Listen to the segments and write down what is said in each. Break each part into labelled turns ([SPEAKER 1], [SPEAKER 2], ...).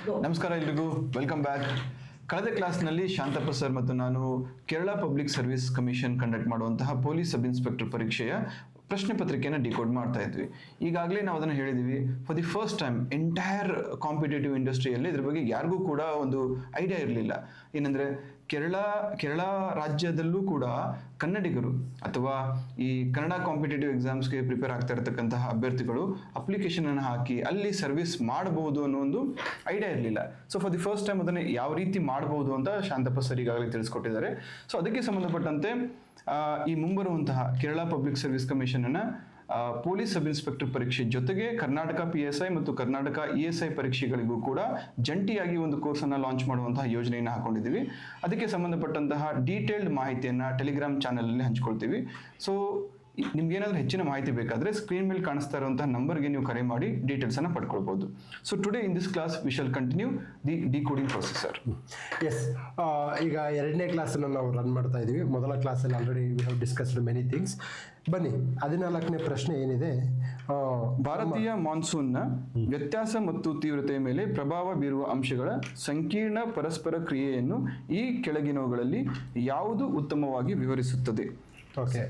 [SPEAKER 1] ನಮಸ್ಕಾರ ಎಲ್ರಿಗೂ. Welcome back ಕಳೆದ ಕ್ಲಾಸ್ನಲ್ಲಿ ಶಾಂತಪ್ಪ ಸರ್ ಮತ್ತು ನಾನು Kerala public service commission conduct ಮಾಡುವಂತಹ ಪೊಲೀಸ್ ಸಬ್ ಇನ್ಸ್ಪೆಕ್ಟರ್ ಪರೀಕ್ಷೆಯ ಪ್ರಶ್ನೆ ಪತ್ರಿಕೆಯನ್ನು ಡಿಕೋಡ್ ಮಾಡ್ತಾ ಇದ್ವಿ. ಈಗಾಗಲೇ ನಾವು ಅದನ್ನು ಹೇಳಿದ್ವಿ. For the first time entire competitive ಇಂಡಸ್ಟ್ರಿಯಲ್ಲಿ ಇದ್ರ ಬಗ್ಗೆ ಯಾರಿಗೂ ಕೂಡ ಒಂದು ಐಡಿಯಾ ಇರಲಿಲ್ಲ. ಏನಂದ್ರೆ, ಕೇರಳ ಕೇರಳ ರಾಜ್ಯದಲ್ಲೂ ಕೂಡ ಕನ್ನಡಿಗರು ಅಥವಾ ಈ ಕನ್ನಡ ಕಾಂಪಿಟೇಟಿವ್ ಎಕ್ಸಾಮ್ಸ್ಗೆ ಪ್ರಿಪೇರ್ ಆಗ್ತಾ ಇರತಕ್ಕಂತಹ ಅಭ್ಯರ್ಥಿಗಳು ಅಪ್ಲಿಕೇಶನ್ ಅನ್ನು ಹಾಕಿ ಅಲ್ಲಿ ಸರ್ವಿಸ್ ಮಾಡಬಹುದು ಅನ್ನೋ ಒಂದು ಐಡಿಯಾ ಇರಲಿಲ್ಲ. So for the first time ಅದನ್ನು ಯಾವ ರೀತಿ ಮಾಡಬಹುದು ಅಂತ ಶಾಂತಪ್ಪ ಸರ್ ಈಗಾಗಲೇ ತಿಳಿಸ್ಕೊಟ್ಟಿದ್ದಾರೆ. ಸೊ ಅದಕ್ಕೆ ಸಂಬಂಧಪಟ್ಟಂತೆ ಈ ಮುಂಬರುವಂತಹ ಕೇರಳ ಪಬ್ಲಿಕ್ ಸರ್ವಿಸ್ ಕಮಿಷನ್ ಅನ್ನ ಪೊಲೀಸ್ ಸಬ್ ಇನ್ಸ್ಪೆಕ್ಟರ್ ಪರೀಕ್ಷೆ ಜೊತೆಗೆ ಕರ್ನಾಟಕ ಪಿ ಎಸ್ ಐ ಮತ್ತು ಕರ್ನಾಟಕ ಇ ಎಸ್ ಐ ಪರೀಕ್ಷೆಗಳಿಗೂ ಕೂಡ ಜಂಟಿಯಾಗಿ ಒಂದು ಕೋರ್ಸ್ ಅನ್ನ ಲಾಂಚ್ ಮಾಡುವಂತಹ ಯೋಜನೆಯನ್ನು ಹಾಕೊಂಡಿದ್ದೀವಿ. ಅದಕ್ಕೆ ಸಂಬಂಧಪಟ್ಟಂತಹ ಡೀಟೇಲ್ಡ್ ಮಾಹಿತಿಯನ್ನ ಟೆಲಿಗ್ರಾಮ್ ಚಾನೆಲ್ ಅಲ್ಲಿ ಹಂಚ್ಕೊಳ್ತೀವಿ. ಸೊ ನಿಮ್ಗೆ ಏನಾದ್ರೂ ಹೆಚ್ಚಿನ ಮಾಹಿತಿ ಬೇಕಾದ್ರೆ ಸ್ಕ್ರೀನ್ ಮೇಲೆ ಕಾಣಿಸ್ತಾ ಇರುವಂತಹ ನಂಬರ್ಗೆ ನೀವು ಕರೆ ಮಾಡಿ ಡೀಟೇಲ್ಸ್ ಅನ್ನ ಪಡ್ಕೊಳ್ಬಹುದು so today in this class we shall continue the decoding processor
[SPEAKER 2] yes ಈಗ ಎರಡನೇ ಕ್ಲಾಸನ್ನು ನಾವು ರನ್ ಮಾಡ್ತಾ ಇದ್ದೀವಿ ಮೊದಲ ಕ್ಲಾಸಲ್ಲಿ already we have discussed many things ಬನ್ನಿ ಹದಿನಾಲ್ಕನೇ ಪ್ರಶ್ನೆ ಏನಿದೆ?
[SPEAKER 1] ಭಾರತೀಯ ಮಾನ್ಸೂನ್ನ ವ್ಯತ್ಯಾಸ ಮತ್ತು ತೀವ್ರತೆಯ ಮೇಲೆ ಪ್ರಭಾವ ಬೀರುವ ಅಂಶಗಳ ಸಂಕೀರ್ಣ ಪರಸ್ಪರ ಕ್ರಿಯೆಯನ್ನು ಈ ಕೆಳಗಿನವುಗಳಲ್ಲಿ ಯಾವುದು ಉತ್ತಮವಾಗಿ ವಿವರಿಸುತ್ತದೆ?
[SPEAKER 2] ಓಕೆ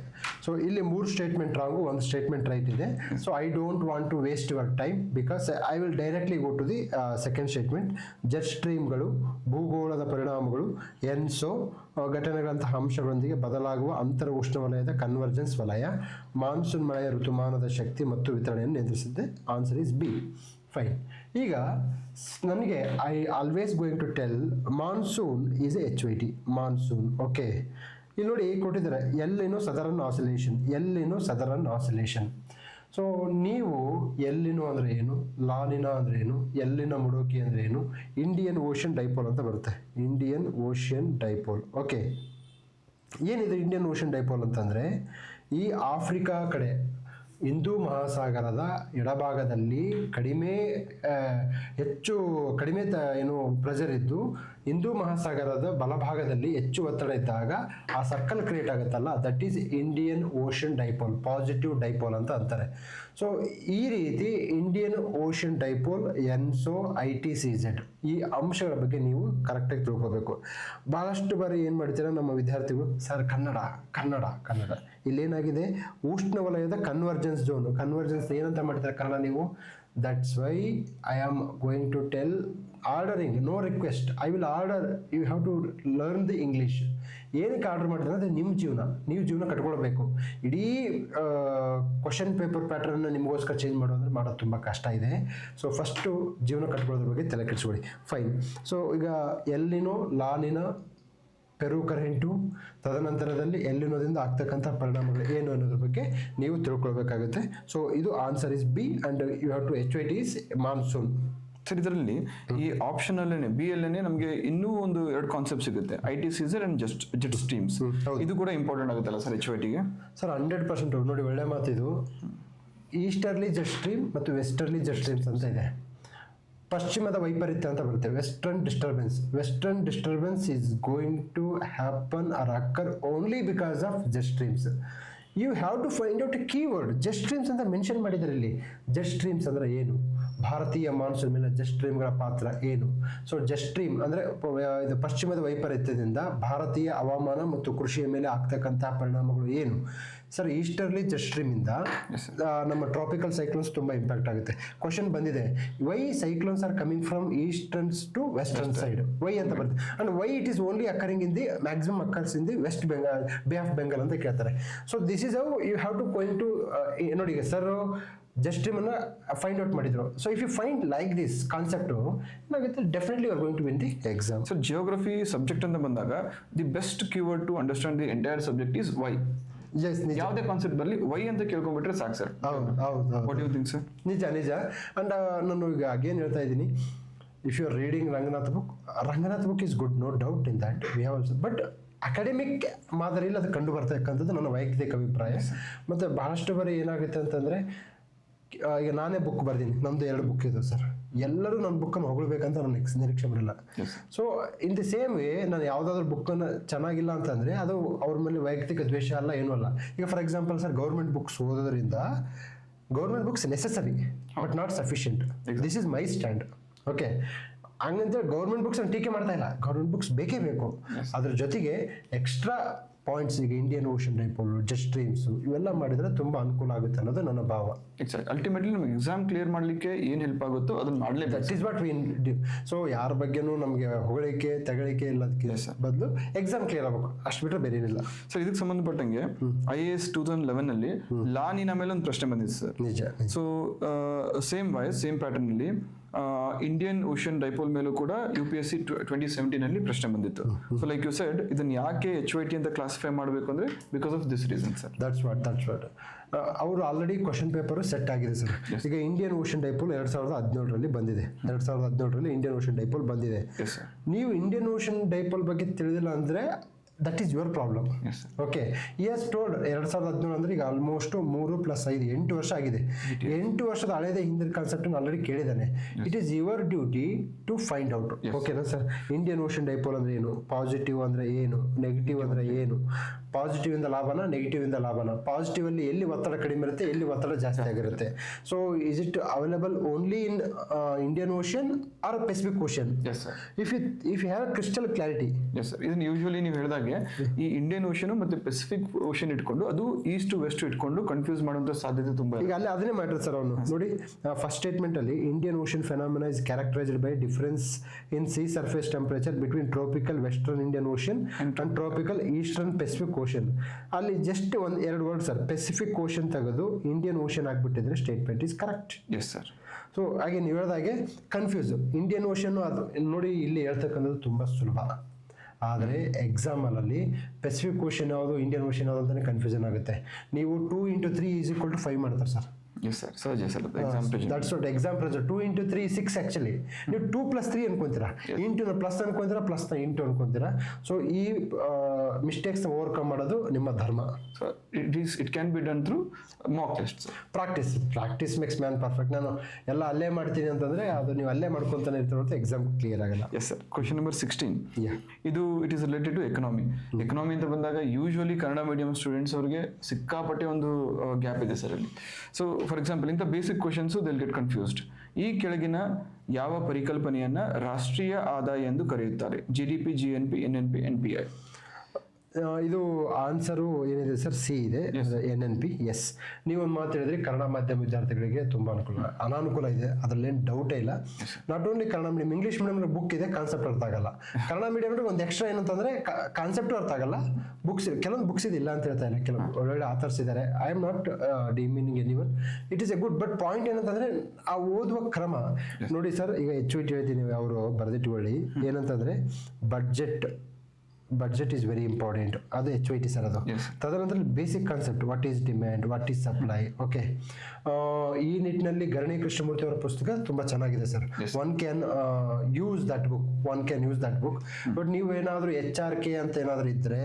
[SPEAKER 2] ಸೊ ಇಲ್ಲಿ ಮೂರು ಸ್ಟೇಟ್ಮೆಂಟ್ ರಾಂಗು ಒಂದು ಸ್ಟೇಟ್ಮೆಂಟ್ ರೈಟ್ ಇದೆ. So I don't want to waste your time because I will directly go to the second statement jet ಸ್ಟ್ರೀಮ್ಗಳು ಭೂಗೋಳದ ಪರಿಣಾಮಗಳು, ಎನ್ಸೋ ಘಟನೆಗಳಂತಹ ಅಂಶಗಳೊಂದಿಗೆ ಬದಲಾಗುವ ಅಂತರ ಉಷ್ಣವಲಯದ ಕನ್ವರ್ಜೆನ್ಸ್ ವಲಯ, ಮಾನ್ಸೂನ್ ಮಳೆಯ ಋತುಮಾನದ ಶಕ್ತಿ ಮತ್ತು ವಿತರಣೆಯನ್ನು ನಿಯಂತ್ರಿಸಿದ್ದೆ. ಆನ್ಸರ್ ಇಸ್ ಬಿ ಫೈನ್ ಈಗ ನನಗೆ I always going to tell monsoon is H Y T monsoon okay ಇಲ್ಲಿ ನೋಡಿ ಕೊಟ್ಟಿದ್ದಾರೆ, El Nino southern oscillation El Nino southern oscillation so ನೀವು ಎಲ್ಲಿನೋ ಅಂದರೆ ಏನು, ಲಾನಿನ ಅಂದರೆ ಏನು, ಎಲ್ಲಿನ ಮುಡೋಕಿ ಅಂದರೆ ಏನು ಇಂಡಿಯನ್ ಓಷನ್ ಡೈಪೋಲ್ ಅಂತ ಬರುತ್ತೆ. ಇಂಡಿಯನ್ ಓಷನ್ ಡೈಪೋಲ್ ಓಕೆ ಏನಿದೆ ಇಂಡಿಯನ್ ಓಷನ್ ಡೈಪೋಲ್ ಅಂತಂದರೆ, ಈ ಆಫ್ರಿಕಾ ಕಡೆ ಹಿಂದೂ ಮಹಾಸಾಗರದ ಎಡಭಾಗದಲ್ಲಿ ಕಡಿಮೆ ಹೆಚ್ಚು ಕಡಿಮೆ ತ, ಏನು ಪ್ರೆಷರ್ ಇದ್ದು ಹಿಂದೂ ಮಹಾಸಾಗರದ ಬಲಭಾಗದಲ್ಲಿ ಹೆಚ್ಚು ಒತ್ತಡ ಇದ್ದಾಗ ಆ ಸರ್ಕಲ್ ಕ್ರಿಯೇಟ್ ಆಗುತ್ತಲ್ಲ that is Indian ocean dipole positive dipole ಅಂತ ಅಂತಾರೆ. ಸೊ ಈ ರೀತಿ Indian ocean dipole ENSO I T C Z ಈ ಅಂಶಗಳ ಬಗ್ಗೆ ನೀವು ಕರೆಕ್ಟಾಗಿ ತಿಳ್ಕೊಬೇಕು. ಭಾಳಷ್ಟು ಬಾರಿ ಏನು ಮಾಡ್ತೀರಾ ನಮ್ಮ ವಿದ್ಯಾರ್ಥಿಗಳು? ಸರ್, ಕನ್ನಡ ಕನ್ನಡ ಕನ್ನಡ. ಇಲ್ಲೇನಾಗಿದೆ? ಉಷ್ಣವಲಯದ ಕನ್ವರ್ಜೆನ್ಸ್ ಜೋನ್ ಕನ್ವರ್ಜೆನ್ಸ್ ಏನಂತ ಮಾಡ್ತಾರೆ ಕನ್ನಡ ನೀವು? That's why I am going to tell ordering no request I will order you have to learn the English ಏನಕ್ಕೆ ಆರ್ಡರ್ ಮಾಡಿದ್ರೆ ಅಂದರೆ ನಿಮ್ಮ ಜೀವನ. ನೀವು ಜೀವನ ಕಟ್ಕೊಳ್ಬೇಕು. ಇಡೀ ಕ್ವಶನ್ ಪೇಪರ್ ಪ್ಯಾಟರ್ನ್ ನಿಮಗೋಸ್ಕರ ಚೇಂಜ್ ಮಾಡೋ ಅಂದರೆ ಮಾಡೋದು ತುಂಬ ಕಷ್ಟ ಇದೆ. ಸೊ ಫಸ್ಟು ಜೀವನ ಕಟ್ಕೊಳ್ಳೋದ್ರ ಬಗ್ಗೆ ತಲೆ ಕೆಡಿಸ್ಕೊಳ್ಳಿ. ಫೈನ್ ಸೊ ಈಗ ಎಲ್ಲಿನೋ ಲಾನಿನ ಪೆರು ಕರೆಂಟು ತದನಂತರದಲ್ಲಿ ಎಲ್ಲಿನೋದಿಂದ ಆಗ್ತಕ್ಕಂಥ ಪರಿಣಾಮಗಳು ಏನು ಅನ್ನೋದ್ರ ಬಗ್ಗೆ ನೀವು ತಿಳ್ಕೊಳ್ಬೇಕಾಗುತ್ತೆ. ಸೊ ಇದು answer is B and you have to H it is monsoon
[SPEAKER 1] sir ಇದರಲ್ಲಿ ಈ ಆಪ್ಷನ್ ಅಲ್ಲೇನೆ ಬಿ ಅಲ್ಲೇನೆ ನಮಗೆ ಇನ್ನೂ ಒಂದು ಎರಡು ಕಾನ್ಸೆಪ್ಟ್ ಸಿಗುತ್ತೆ. I T C Z and just jet streams. ಇದು ಕೂಡ ಇಂಪಾರ್ಟೆಂಟ್ ಆಗುತ್ತಲ್ಲ ಸರ್ ಎಚ್ ಟಿಗೆ
[SPEAKER 2] ಸರ್ ಹಂಡ್ರೆಡ್ ಪರ್ಸೆಂಟ್ ನೋಡಿ ಒಳ್ಳೆ ಮಾತಿದು ಈಸ್ಟರ್ಲಿ ಜಸ್ಟ್ ಸ್ಟ್ರೀಮ್ ಮತ್ತು ವೆಸ್ಟರ್ಲಿ ಜಸ್ಟ್ ಸ್ಟ್ರೀಮ್ಸ್ ಅಂತ ಇದೆ. ಪಶ್ಚಿಮದ ವೈಪರೀತ್ಯ ಅಂತ ಬರುತ್ತೆ. Western disturbance western disturbance is going to happen or occur only because of jet streams you have to find out a keyword jet streams ಅಂತ ಮೆನ್ಷನ್ ಮಾಡಿದ್ದಾರೆ ಇಲ್ಲಿ. ಜೆಟ್ ಸ್ಟ್ರೀಮ್ಸ್ ಅಂದರೆ ಏನು? ಭಾರತೀಯ ಮಾನ್ಸೂನ್ ಮೇಲೆ ಜೆಟ್ ಸ್ಟ್ರೀಮ್ಗಳ ಪಾತ್ರ ಏನು? ಸೊ ಜೆಟ್ ಸ್ಟ್ರೀಮ್ ಅಂದರೆ ಇದು ಪಶ್ಚಿಮದ ವೈಪರೀತ್ಯದಿಂದ ಭಾರತೀಯ ಹವಾಮಾನ ಮತ್ತು ಕೃಷಿಯ ಮೇಲೆ ಆಗ್ತಕ್ಕಂತಹ ಪರಿಣಾಮಗಳು ಏನು? ಸರ್ ಈಸ್ಟರ್ಲಿ ಜಸ್ಟ್ ಸ್ಟ್ರೀಮ್ ಇಂದ ನಮ್ಮ ಟ್ರಾಪಿಕಲ್ ಸೈಕ್ಲೋನ್ಸ್ ತುಂಬ ಇಂಪ್ಯಾಕ್ಟ್ ಆಗುತ್ತೆ. ಕ್ವಶನ್ ಬಂದಿದೆ why cyclones are coming from easterns to western side why ಅಂತ ಬರುತ್ತೆ. And why it is only occurring in the maximum occurs in the west Bengal bay of Bengal ಅಂತ ಕೇಳ್ತಾರೆ. So this is how you have to going to ನೋಡಿ ಈಗ sir just ಅನ್ನ find out ಮಾಡಿದ್ರು. So if you find like this concept ಏನಾಗುತ್ತೆ definitely are going to win the exam
[SPEAKER 1] so geography subject ಅಂತ ಬಂದಾಗ the best keyword to understand the entire subject is why
[SPEAKER 2] yes ನಿಜ
[SPEAKER 1] ಯಾವುದೇ concept ಬರಲಿ why ಅಂತ ಕೇಳ್ಕೊಂಡ್ಬಿಟ್ರೆ ಸಾಕು ಸರ್
[SPEAKER 2] ಹೌದು ಹೌದು
[SPEAKER 1] ವಾಟ್ ಯು ಥಿಂಕ್ ಸರ್
[SPEAKER 2] ನಿಜ ನಿಜ. ಅಂಡ್ ನಾನು ಈಗ ಅಗೇನ್ ಹೇಳ್ತಾ ಇದ್ದೀನಿ. If you are reading Ranganath book Ranganath book is good no doubt in that we have also but academic ಮಾದರಿಯಲ್ಲಿ ಅದು ಕಂಡು ಬರ್ತಕ್ಕಂಥದ್ದು ನನ್ನ ವೈಯಕ್ತಿಕ ಅಭಿಪ್ರಾಯ. ಮತ್ತು ಬಹಳಷ್ಟು ಬಾರಿ ಏನಾಗುತ್ತೆ ಅಂತಂದರೆ ಈಗ ನಾನೇ ಬುಕ್ ಬರ್ದೀನಿ. ನಮ್ಮದು ಎರಡು ಬುಕ್ ಇದೆ ಸರ್ ಎಲ್ಲರೂ ನನ್ನ ಬುಕ್ಕನ್ನು ಹೊಗಳ್ಬೇಕಂತ ನನ್ನ ನೆಕ್ಸ್ಟ್ ನಿರೀಕ್ಷೆ ಬರಲ್ಲ. So in the same way ನಾನು ಯಾವುದಾದ್ರೂ ಬುಕ್ಕನ್ನು ಚೆನ್ನಾಗಿಲ್ಲ ಅಂತಂದರೆ ಅದು ಅವ್ರ ಮೇಲೆ ವೈಯಕ್ತಿಕ ದ್ವೇಷ ಅಲ್ಲ ಏನೂ ಅಲ್ಲ. ಈಗ for example sir government books ಓದೋದ್ರಿಂದ government books necessary but not sufficient this is my stand okay ಹಂಗಂತ ಗೌರ್ಮೆಂಟ್ ಬುಕ್ಸ್ ನಾನು ಟೀಕೆ ಮಾಡ್ತಾ ಇಲ್ಲ. ಗೌರ್ಮೆಂಟ್ ಬುಕ್ಸ್ ಬೇಕೇ ಬೇಕು. ಅದ್ರ ಜೊತೆಗೆ ಎಕ್ಸ್ಟ್ರಾ ಪಾಯಿಂಟ್ಸ್ ಈಗ Indian ocean dipole just streams ಇವೆಲ್ಲ ಮಾಡಿದ್ರೆ ತುಂಬಾ ಅನುಕೂಲ ಆಗುತ್ತೆ ಅನ್ನೋದು ನನ್ನ ಭಾವ.
[SPEAKER 1] ಎಕ್ಸಾಕ್ಟ್ ಅಲ್ಟಿಮೇಟ್ಲಿ ನಮ್ಗೆ ಎಕ್ಸಾಮ್ ಕ್ಲಿಯರ್ ಮಾಡಲಿಕ್ಕೆ ಏನು ಹೆಲ್ಪ್ ಆಗುತ್ತೋ ಅದನ್ನ ಮಾಡಲೇ
[SPEAKER 2] that is what win so ಯಾರ ಬಗ್ಗೆನೂ ನಮಗೆ ಹೊಗಳಿಕೆ ತೆಗಳಿಕೆ ಇಲ್ಲದಕ್ಕೆ ಬದಲು ಎಕ್ಸಾಮ್ ಕ್ಲಿಯರ್ ಆಗಬೇಕು. ಅಷ್ಟು ಬಿಟ್ಟರೆ ಬೇರೆ ಏನಿಲ್ಲ
[SPEAKER 1] ಸರ್ ಇದಕ್ಕೆ ಸಂಬಂಧಪಟ್ಟಂಗೆ I A S two thousand eleven ಅಲ್ಲಿ ಲಾ ನೀನ ಮೇಲೆ ಒಂದು ಪ್ರಶ್ನೆ ಬಂದಿದೆ ಸರ್
[SPEAKER 2] ನಿಜ
[SPEAKER 1] so same voice same pattern ಅಲ್ಲಿ ಇಂಡಿಯನ್ ಓಷನ್ ಡೈಪೋಲ್ ಮೇಲೂ ಕೂಡ U P S C twenty seventeen ಅಲ್ಲಿ ಪ್ರಶ್ನೆ ಬಂದಿತ್ತು. ಸೊ ಲೈಕ್ ಯು ಸೆಡ್ ಇದನ್ನ ಯಾಕೆ ಎಚ್ ವೈ ಟಿ ಅಂತ ಕ್ಲಾಸಿಫೈ ಮಾಡಬೇಕು ಅಂದ್ರೆ because of this reason sir
[SPEAKER 2] that's what that's what ಅವರು ಆಲ್ರೆಡಿ ಕ್ವಶನ್ ಪೇಪರು ಸೆಟ್ ಆಗಿದೆ ಸರ್ ಈಗ ಇಂಡಿಯನ್ ಓಷನ್ ಡೈಪೋಲ್ ಎರಡು ಸಾವಿರದ ಹದಿನೇಳರಲ್ಲಿ ಬಂದಿದೆ. ಎರಡು ಸಾವಿರದ ಹದಿನೇಳರಲ್ಲಿ ಇಂಡಿಯನ್ ಓಷನ್ ಡೈಪೋಲ್ ಬಂದಿದೆ. ನೀವು ಇಂಡಿಯನ್ ಓಷನ್ ಡೈಪೋಲ್ ಬಗ್ಗೆ ತಿಳಿದಿಲ್ಲ ಅಂದರೆ that is your problem okay yes told ಎರಡು ಸಾವಿರದ ಹದಿನೇಳು ಅಂದರೆ ಈಗ ಆಲ್ಮೋಸ್ಟ್ ಮೂರು ಪ್ಲಸ್ ಐದು ಎಂಟು ವರ್ಷ ಆಗಿದೆ. ಎಂಟು ವರ್ಷದ ಹಳೆಯದೇ ಹಿಂದಿನ concept already ಕೇಳಿದ್ದಾನೆ. It is your duty to find out ಓಕೆನಾ ಸರ್ ಇಂಡಿಯನ್ ಓಷನ್ ಡೈಪೋಲ್ ಅಂದರೆ ಏನು? ಪಾಸಿಟಿವ್ ಅಂದರೆ ಏನು? ನೆಗೆಟಿವ್ ಅಂದರೆ ಏನು? ಪಾಸಿಟಿವ್ ಇಂದ ಲಾಭನ ನೆಗೆಟಿವ್ ಇಂದ ಲಾಭನ? ಪಾಸಿಟಿವ್ ಅಲ್ಲಿ ಎಲ್ಲಿ ಒತ್ತಡ ಕಡಿಮೆ ಇರುತ್ತೆ ಎಲ್ಲಿ ಒತ್ತಡ ಜಾಸ್ತಿ ಆಗಿರುತ್ತೆ? So is it available only in Indian ocean or Pacific ocean if you if you have crystal clarity
[SPEAKER 1] yes sir ಇದನ್ನ ಯೂಶುವಲಿ ನೀವು ಹೇಳಿದಾಗೆ ಈ ಇಂಡಿಯನ್ ಓಷನ್ ಮತ್ತೆ ಪೆಸಿಫಿಕ್ ಓಷನ್ ಇಟ್ಕೊಂಡು ಅದು ಈಸ್ಟ್ ವೆಸ್ಟ್ ಇಟ್ಕೊಂಡು ಕನ್ಫ್ಯೂಸ್ ಮಾಡುವಂತ ಸಾಧ್ಯತೆ ತುಂಬಾ
[SPEAKER 2] ಈಗ ಅಲ್ಲಿ ಅದನ್ನೇ ಮಾಡಿದ್ರು ಸರ್ ಅವನು. ನೋಡಿ ಫಸ್ಟ್ ಸ್ಟೇಟ್ಮೆಂಟ್ ಅಲ್ಲಿ Indian ocean phenomena is characterised by difference in sea surface temperature between tropical western Indian ocean and tropical eastern Pacific ocean ಅಲ್ಲಿ ಜಸ್ಟ್ ಒಂದು ಎರಡು ವರ್ಡ್ ಸರ್ ಪೆಸಿಫಿಕ್ ಓಷನ್ ತೆಗೆದು Indian ocean ಆಗಿಬಿಟ್ಟಿದ್ರೆ statement is correct
[SPEAKER 1] yes sir
[SPEAKER 2] so ಹಾಗೆ ನೀವು ಹೇಳ್ದಾಗೆ confuse Indian ocean ಅದು ನೋಡಿ ಇಲ್ಲಿ ಹೇಳ್ತಕ್ಕಂಥದ್ದು ತುಂಬ ಸುಲಭ. ಆದರೆ ಎಕ್ಸಾಮಲ್ಲಿ ಪೆಸಿಫಿಕ್ ಓಷನ್ ಯಾವುದು ಇಂಡಿಯನ್ ಓಷನ್ ಯಾವುದು ಅಂತಲೇ ಕನ್ಫ್ಯೂಷನ್ ಆಗುತ್ತೆ. ನೀವು two into three is equal to five ಮಾಡ್ತಾರೆ sir
[SPEAKER 1] yes sir sir exam
[SPEAKER 2] that's what exam pressure two into three six actually ನೀವು ಟೂ ಪ್ಲಸ್ ತ್ರೀ ಅನ್ಕೊಂತೀರಾ ಇಂಟು ಪ್ಲಸ್ ಅನ್ಕೊಂತೀರಾ ಪ್ಲಸ್ನ ಇಂಟು ಅನ್ಕೊಂತೀರಾ ಸೊ ಈ ಮಿಸ್ಟೇಕ್ಸ್ ಓವರ್ಕಮ್ ಮಾಡೋದು ನಿಮ್ಮ ಧರ್ಮ.
[SPEAKER 1] So it is it can be done through mock test
[SPEAKER 2] practice practice makes man perfect ನಾನು ಎಲ್ಲ ಅಲ್ಲೇ ಮಾಡ್ತೀನಿ ಅಂತಂದರೆ ಅದು ನೀವು ಅಲ್ಲೇ ಮಾಡ್ಕೊತಾನೆ ಇರ್ತೀರ ಎಕ್ಸಾಮ್ ಕ್ಲಿಯರ್ ಆಗಲ್ಲ.
[SPEAKER 1] Yes sir question number sixteen ಇದು it is related to economy economy ಅಂತ ಬಂದಾಗ ಯೂಶ್ವಲಿ ಕನ್ನಡ ಮೀಡಿಯಂ ಸ್ಟೂಡೆಂಟ್ಸ್ ಅವ್ರಿಗೆ ಸಿಕ್ಕಾಪಟ್ಟೆ ಒಂದು ಗ್ಯಾಪ್ ಇದೆ ಸರ್ ಅಲ್ಲಿ. ಸೊ ಫಾರ್ ಎಕ್ಸಾಂಪಲ್ ಇಂಥ basic questions they'll get confused ಈ ಕೆಳಗಿನ ಯಾವ ಪರಿಕಲ್ಪನೆಯನ್ನು ರಾಷ್ಟ್ರೀಯ ಆದಾಯ ಎಂದು ಕರೆಯುತ್ತಾರೆ. G D P G N P N N P N P I
[SPEAKER 2] ಇದು ಆನ್ಸರು ಏನಿದೆ ಸರ್? ಸಿ ಇದೆ. ಎನ್ ಎನ್ ಪಿ ಎಸ್ ನೀವೊಂದು ಮಾತು ಹೇಳಿದ್ರೆ ಕನ್ನಡ ಮಾಧ್ಯಮ ವಿದ್ಯಾರ್ಥಿಗಳಿಗೆ ತುಂಬ ಅನುಕೂಲ ಅನಾನುಕೂಲ ಇದೆ. ಅದರಲ್ಲೇನು ಡೌಟೇ ಇಲ್ಲ. Not only Kannada medium English medium book ಇದೆ ಕಾನ್ಸೆಪ್ಟ್ ಅರ್ಥ ಆಗಲ್ಲ. ಕನ್ನಡ ಮೀಡಿಯಂ ಒಂದು ಎಕ್ಸ್ಟ್ರಾ ಏನಂತಂದ್ರೆ ಕಾನ್ಸೆಪ್ಟ್ ಅರ್ಥ ಆಗಲ್ಲ. ಬುಕ್ಸ್ ಕೆಲವೊಂದು ಬುಕ್ಸ್ ಇಲ್ಲ ಅಂತ ಹೇಳ್ತಾ ಇಲ್ಲ ಕೆಲವು ಒಳ್ಳೊಳ್ಳೆ ಆಥರ್ಸ್ ಇದ್ದಾರೆ. I am not demeaning any one it is a good but point ಏನಂತಂದ್ರೆ ಆ ಓದುವ ಕ್ರಮ. ನೋಡಿ ಸರ್ ಈಗ ಹೆಚ್ಚು ಹೆಚ್ಚು ಹೇಳ್ತೀನಿ ಅವರು ಬರೆದಿಟ್ಟುಕೊಳ್ಳಿ ಏನಂತಂದ್ರೆ budget budget is very important ಅದು ಎಚ್ ವೈ ಟಿ ಸರ್ ಅದು. ತದನಂತರ basic concept what is demand what is supply okay ಈ ನಿಟ್ಟಿನಲ್ಲಿ ಗರಣಿ ಕೃಷ್ಣಮೂರ್ತಿ ಅವರ ಪುಸ್ತಕ ತುಂಬ ಚೆನ್ನಾಗಿದೆ sir. One can use that book one can use that book but ನೀವು ಏನಾದರೂ ಎಚ್ ಆರ್ ಕೆ ಅಂತ ಏನಾದರೂ ಇದ್ದರೆ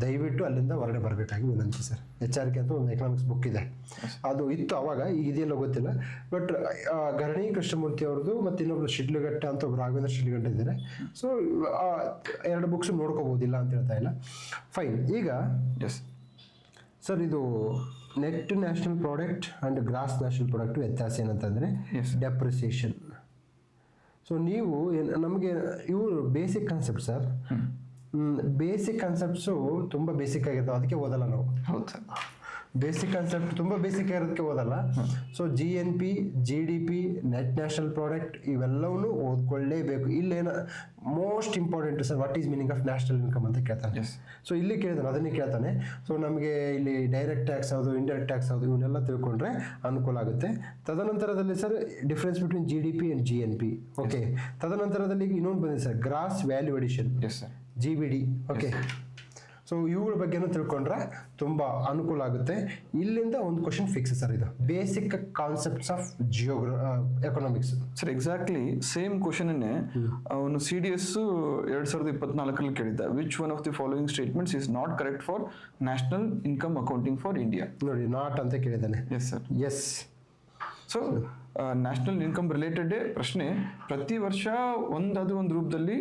[SPEAKER 2] ದಯವಿಟ್ಟು ಅಲ್ಲಿಂದ ಹೊರಗಡೆ ಬರಬೇಕಾಗಿ ವಿನಂತಿ ಸರ್. ಎಚ್ ಆರ್ ಕೆ ಅಂತ ಒಂದು ಎಕನಾಮಿಕ್ಸ್ ಬುಕ್ ಇದೆ. ಅದು ಇತ್ತು ಅವಾಗ ಈಗ ಇದೆಯಲ್ಲ ಗೊತ್ತಿಲ್ಲ. ಬಟ್ ಗರಣಿ ಕೃಷ್ಣಮೂರ್ತಿ ಅವ್ರದ್ದು ಮತ್ತು ಇನ್ನೊಬ್ರು ಶಿಡ್ಲಘಟ್ಟ ಅಂತ ಒಬ್ರು ರಾಘವೇಂದ್ರ ಶಿಡ್ಲಘಟ್ಟ ಇದ್ದಾರೆ. ಸೊ ಎರಡು ಬುಕ್ಸ್ ನೋಡ್ಕೋಬೋದಿಲ್ಲ ಅಂತ ಹೇಳ್ತಾ ಇಲ್ಲ. ಫೈನ್ ಈಗ
[SPEAKER 1] ಎಸ್
[SPEAKER 2] ಸರ್ ಇದು net national product and gross national product ವ್ಯತ್ಯಾಸ ಏನಂತಂದರೆ. ಡೆಪ್ರಿಸಿಯೇಷನ್ ಸೊ ನೀವು ಏನ್- ನಮಗೆ ಇವು basic concept sir. Basic concepts ತುಂಬ ಬೇಸಿಕ್ ಆಗಿರ್ತಾವೆ. ಅದಕ್ಕೆ ಓದಲ್ಲ ನಾವು.
[SPEAKER 1] ಹೌದು. ಸರ್
[SPEAKER 2] ಬೇಸಿಕ್ ಕಾನ್ಸೆಪ್ಟ್ ತುಂಬ ಬೇಸಿಕ್ ಆಗಿರೋದಕ್ಕೆ ಓದಲ್ಲ. So G N P G D P net national product ಇವೆಲ್ಲವನ್ನೂ ಓದ್ಕೊಳ್ಳೇಬೇಕು. ಇಲ್ಲೇನ most important sir what is meaning of national income ಅಂತ ಕೇಳ್ತಾನೆ. ಸೊ ಇಲ್ಲಿ ಕೇಳ್ತಾನೆ ಅದನ್ನೇ ಕೇಳ್ತಾನೆ. ಸೊ ನಮಗೆ ಇಲ್ಲಿ ಡೈರೆಕ್ಟ್ ಟ್ಯಾಕ್ಸ್ ಯಾವುದು ಇಂಡೈರೆಕ್ಟ್ ಟ್ಯಾಕ್ಸ್ ಯಾವುದು ಇವನ್ನೆಲ್ಲ ತಿಳ್ಕೊಂಡ್ರೆ ಅನುಕೂಲ ಆಗುತ್ತೆ. ತದನಂತರದಲ್ಲಿ sir difference between G D P and G N P okay ತದನಂತರದಲ್ಲಿ ಇನ್ನೊಂದು ಬಂದಿದೆ sir gross value addition
[SPEAKER 1] yes sir
[SPEAKER 2] G B D okay so ಇವುಗಳ ಬಗ್ಗೆನೂ ತಿಳ್ಕೊಂಡ್ರೆ ತುಂಬ ಅನುಕೂಲ ಆಗುತ್ತೆ. ಇಲ್ಲಿಂದ ಒಂದು ಕ್ವಶನ್ ಫಿಕ್ಸ್ ಸರ್ ಇದು. ಬೇಸಿಕ್ ಕಾನ್ಸೆಪ್ಟ್ಸ್ ಆಫ್ ಜಿಯೋಗ್ರ ಎಕನಾಮಿಕ್ಸ್
[SPEAKER 1] ಸರ್ ಎಕ್ಸಾಕ್ಟ್ಲಿ ಸೇಮ್ ಕ್ವಶನ್ನೇ ಅವನು ಸಿ ಡಿ ಎಸ್ ಎರಡು ಸಾವಿರದ ಇಪ್ಪತ್ನಾಲ್ಕರಲ್ಲಿ ಕೇಳಿದ್ದ. Which one of the following statements is not correct for national income accounting for India
[SPEAKER 2] ನೋಡಿ ನಾಟ್ ಅಂತ ಕೇಳಿದ್ದಾನೆ.
[SPEAKER 1] Yes sir
[SPEAKER 2] yes
[SPEAKER 1] so national income related ಪ್ರಶ್ನೆ ಪ್ರತಿ ವರ್ಷ ಒಂದಾದ ಒಂದು ರೂಪದಲ್ಲಿ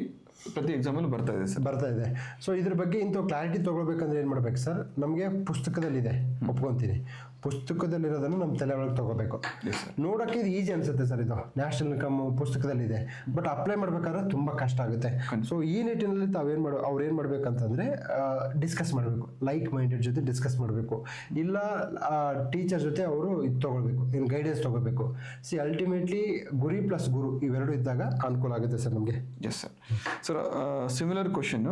[SPEAKER 1] ಪ್ರತಿ ಎಕ್ಸಾಮಲ್ಲಿ ಬರ್ತಾ ಇದೆ ಸರ್.
[SPEAKER 2] ಬರ್ತಾ ಇದೆ. ಸೊ ಇದ್ರ ಬಗ್ಗೆ ಇಂಥ ಕ್ಲಾರಿಟಿ ತೊಗೊಳ್ಬೇಕಂದ್ರೆ ಏನು ಮಾಡ್ಬೇಕು ಸರ್? ನಮಗೆ ಪುಸ್ತಕದಲ್ಲಿದೆ, ಒಪ್ಕೊತೀನಿ. ಪುಸ್ತಕದಲ್ಲಿರೋದನ್ನು ನಮ್ಮ ತಲೆ ಒಳಗೆ ತಗೋಬೇಕು.
[SPEAKER 1] ಎಸ್
[SPEAKER 2] ನೋಡೋಕ್ಕೆ ಇದು ಈಸಿ ಅನ್ಸುತ್ತೆ ಸರ್ ಇದು. ನ್ಯಾಷನಲ್ ಇನ್ಕಮ್ ಪುಸ್ತಕದಲ್ಲಿದೆ. ಬಟ್ ಅಪ್ಲೈ ಮಾಡ್ಬೇಕಾದ್ರೆ ತುಂಬ ಕಷ್ಟ ಆಗುತ್ತೆ. ಸೊ ಈ ನಿಟ್ಟಿನಲ್ಲಿ ತಾವೇನು ಮಾಡ ಅವ್ರು ಏನು ಮಾಡಬೇಕಂತಂದರೆ ಡಿಸ್ಕಸ್ ಮಾಡಬೇಕು. ಲೈಕ್ ಮೈಂಡೆಡ್ ಜೊತೆ ಡಿಸ್ಕಸ್ ಮಾಡಬೇಕು. ಇಲ್ಲ ಟೀಚರ್ ಜೊತೆ ಅವರು ಇದು ತಗೊಳ್ಬೇಕು. ಏನು ಗೈಡೆನ್ಸ್ ತಗೋಬೇಕು ಸಿ ಅಲ್ಟಿಮೇಟ್ಲಿ ಗುರಿ ಪ್ಲಸ್ ಗುರು ಇವೆರಡು ಇದ್ದಾಗ ಅನುಕೂಲ ಆಗುತ್ತೆ ಸರ್ ನಮಗೆ.
[SPEAKER 1] Yes sir sir similar question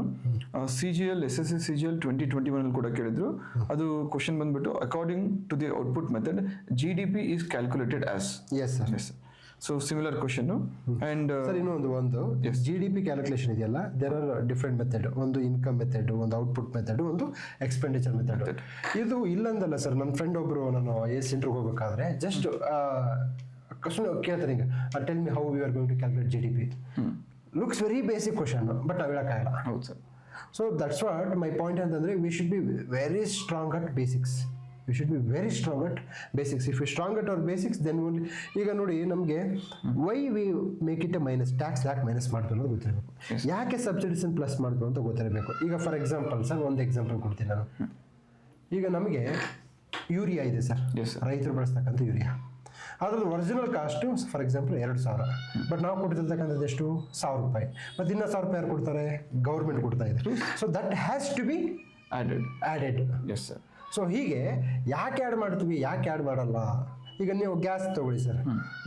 [SPEAKER 1] C G L S S C C G L twenty twenty one ಕೂಡ ಕೇಳಿದ್ರು. ಅದು ಕ್ವಶನ್ ಬಂದ್ಬಿಟ್ಟು according to the output method G D P is calculated sir.
[SPEAKER 2] Yes
[SPEAKER 1] sir. So similar question and
[SPEAKER 2] sir ಇನ್ನೊಂದು ಒಂದು.
[SPEAKER 1] Yes.
[SPEAKER 2] G D P calculation ಇದೆಯಲ್ಲ there are different method ಒಂದು income method ಒಂದು output method ಒಂದು expenditure method ಇದು ಇಲ್ಲಂದಲ್ಲ sir ನನ್ನ friend ಒಬ್ಬರು ನಾನು ಎ ಸೆಂಟ್ರಿಗೆ ಹೋಗ್ಬೇಕಾದ್ರೆ ಜಸ್ಟ್ ಕ್ವಶನ್ ಕೇಳ್ತಾರೆ ಈಗ tell me how you are going to calculate G D P looks very basic question but ನಾವು ಹೇಳೋಕ್ಕಾಗಲ್ಲ
[SPEAKER 1] ಹೌದು sir
[SPEAKER 2] so that's what my point ಅಂತಂದರೆ we should be very strong at basics we should be very strong at basics if you strong at our basics then only ಈಗ ನೋಡಿ ನಮಗೆ why we make it a minus tax ಯಾಕೆ minus ಮಾಡ್ತು ಅನ್ನೋದು ಗೊತ್ತಿರಬೇಕು. ಯಾಕೆ ಸಬ್ಸಿಡಿಸನ್ plus ಮಾಡ್ತು ಅಂತ ಗೊತ್ತಿರಬೇಕು. ಈಗ ಫಾರ್ ಎಕ್ಸಾಂಪಲ್ ಸರ್ ಒಂದು ಎಕ್ಸಾಂಪಲ್ ಕೊಡ್ತೀನಿ ನಾನು. ಈಗ ನಮಗೆ ಯೂರಿಯಾ ಇದೆ ಸರ್. ರೈತರು ಬಳಸ್ತಕ್ಕಂಥ ಯೂರಿಯಾ. ಅದ್ರದ್ದು ಒರಿಜಿನಲ್ ಕಾಸ್ಟು ಫಾರ್ ಎಕ್ಸಾಂಪಲ್ ಎರಡು ಸಾವಿರ. ಬಟ್ ನಾವು ಕೊಟ್ಟಿರ್ತಕ್ಕಂಥದ್ದು ಎಷ್ಟು? ಸಾವಿರ ರೂಪಾಯಿ. ಮತ್ತು ಇನ್ನೂ ಸಾವಿರ ರೂಪಾಯಿ ಯಾರು ಕೊಡ್ತಾರೆ? ಗೌರ್ಮೆಂಟ್ ಕೊಡ್ತಾ ಇದೆ so that has to be
[SPEAKER 1] added
[SPEAKER 2] added
[SPEAKER 1] yes sir
[SPEAKER 2] so ಹೀಗೆ ಯಾಕೆ ಆ್ಯಡ್ ಮಾಡ್ತೀವಿ ಯಾಕೆ ಆ್ಯಡ್ ಮಾಡಲ್ಲ? ಈಗ ನೀವು ಗ್ಯಾಸ್ ತಗೊಳ್ಳಿ ಸರ್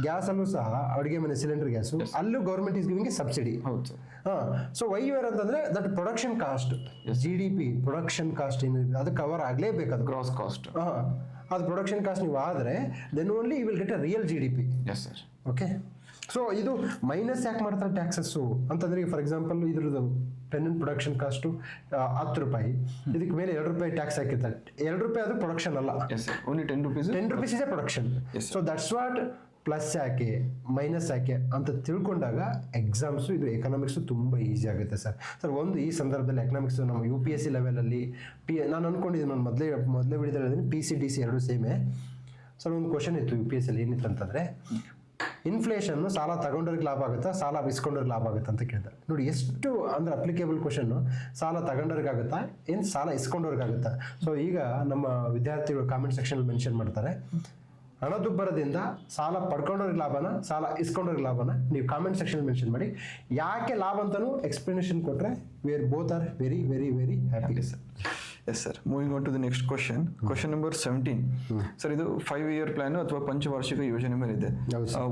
[SPEAKER 2] ಗ್ಯಾಸಲ್ಲೂ ಸಹ ಅಡುಗೆ ಮನೆ ಸಿಲಿಂಡರ್ ಗ್ಯಾಸು ಅಲ್ಲೂ ಗೌರ್ಮೆಂಟ್ ಇಸ್ ಗಿವಿಂಗ್ ಸಬ್ಸಿಡಿ
[SPEAKER 1] ಹೌದು ಸರ್
[SPEAKER 2] ಹಾಂ. ಸೊ ವೈ ವೇರ್ ಅಂತಂದ್ರೆ that production cost G D P production cost ಏನು ಅದು ಕವರ್ ಆಗಲೇಬೇಕು ಅದು.
[SPEAKER 1] ಗ್ರಾಸ್ ಕಾಸ್ಟ್
[SPEAKER 2] ಹಾಂ. ಅದು ಪ್ರೊಡಕ್ಷನ್ ಕಾಸ್ಟ್ ನೀವು ಆದರೆ then only you will get a real G D P
[SPEAKER 1] yes sir
[SPEAKER 2] okay so ಇದು ಮೈನಸ್ ಯಾಕೆ ಮಾಡ್ತಾರೆ ಟ್ಯಾಕ್ಸಸ್ಸು ಅಂತಂದ್ರೆ ಫಾರ್ ಎಕ್ಸಾಂಪಲ್ ಇದ್ರದ್ದು ಪೆನ್ ಅಂಡ್ ಪ್ರೊಡಕ್ಷನ್ ಕಾಸ್ಟು ಹತ್ತು ರೂಪಾಯಿ. ಇದಕ್ಕೆ ಮೇಲೆ ಎರಡು ರೂಪಾಯಿ ಟ್ಯಾಕ್ಸ್ ಹಾಕಿರ್ತಾರೆ. ಎರಡು ರೂಪಾಯಿ ಅದು ಪ್ರೊಡಕ್ಷನ್ ಅಲ್ಲ.
[SPEAKER 1] Only ten rupees
[SPEAKER 2] ten rupees is a production so that's what plus ಯಾಕೆ ಮೈನಸ್ ಯಾಕೆ ಅಂತ ತಿಳ್ಕೊಂಡಾಗ ಎಕ್ಸಾಮ್ಸು ಇದು ಎಕನಾಮಿಕ್ಸು ತುಂಬ ಈಸಿ ಆಗುತ್ತೆ ಸರ್ ಸರ್ ಒಂದು ಈ ಸಂದರ್ಭದಲ್ಲಿ ಎಕನಾಮಿಕ್ಸ್ ನಮ್ಮ ಯು ಪಿ ಎಸ್ ಸಿ ಲೆವೆಲಲ್ಲಿ ಪಿ ನಾನು ಅಂದ್ಕೊಂಡಿದ್ದೀನಿ ನಾನು ಮೊದಲೇ ಮೊದಲೇ ಬಿಡಿದ್ರೆ ಪಿ ಸಿ ಡಿ ಸಿ ಎರಡು ಸೇಮೆ ಸರ್ ಒಂದು ಕ್ವಶನ್ ಇತ್ತು ಯು ಪಿ ಎಸ್ ಸಿಲಿ ಏನಿತ್ತು ಅಂತಂದರೆ ಇನ್ಫ್ಲೇಷನ್ನು ಸಾಲ ತಗೊಂಡವ್ರಿಗೆ ಲಾಭ ಆಗುತ್ತಾ, ಸಾಲ ಇಸ್ಕೊಂಡವ್ರಿಗೆ ಲಾಭ ಆಗುತ್ತೆ ಅಂತ ಕೇಳ್ತಾರೆ ನೋಡಿ, ಎಷ್ಟು ಅಂದ್ರೆ ಅಪ್ಲಿಕೇಬಲ್ ಕ್ವಶನ್ನು ಸಾಲ ತಗೊಂಡೋರಿಗಾಗುತ್ತಾ ಏನು ಸಾಲ ಇಸ್ಕೊಂಡವ್ರಿಗೆ ಆಗುತ್ತಾ? ಸೊ ಈಗ ನಮ್ಮ ವಿದ್ಯಾರ್ಥಿಗಳು ಕಾಮೆಂಟ್ ಸೆಕ್ಷನ್ ಮೆನ್ಷನ್ ಮಾಡ್ತಾರೆ. ಹಣದುಬ್ಬರದಿಂದ ಸಾಲ ಪಡ್ಕೊಂಡವ್ರಿಗೆ ಲಾಭನ, ಸಾಲ ಇಸ್ಕೊಂಡವ್ರಿಗೆ ಲಾಭನ ನೀವು ಕಾಮೆಂಟ್ ಸೆಕ್ಷನ್ ಮೆನ್ಷನ್ ಮಾಡಿ. ಯಾಕೆ ಲಾಭ ಅಂತಲೂ ಎಕ್ಸ್ಪ್ಲನೇಷನ್ ಕೊಟ್ಟರೆ where both are very very very happy
[SPEAKER 1] sir yes sir moving on to the next question question number seventeen sir ಇದು ಫೈವ್ ಇಯರ್ ಪ್ಲಾನ್ ಅಥವಾ ಪಂಚವಾರ್ಷಿಕ ಯೋಜನೆ ಮೇಲೆ ಇದೆ.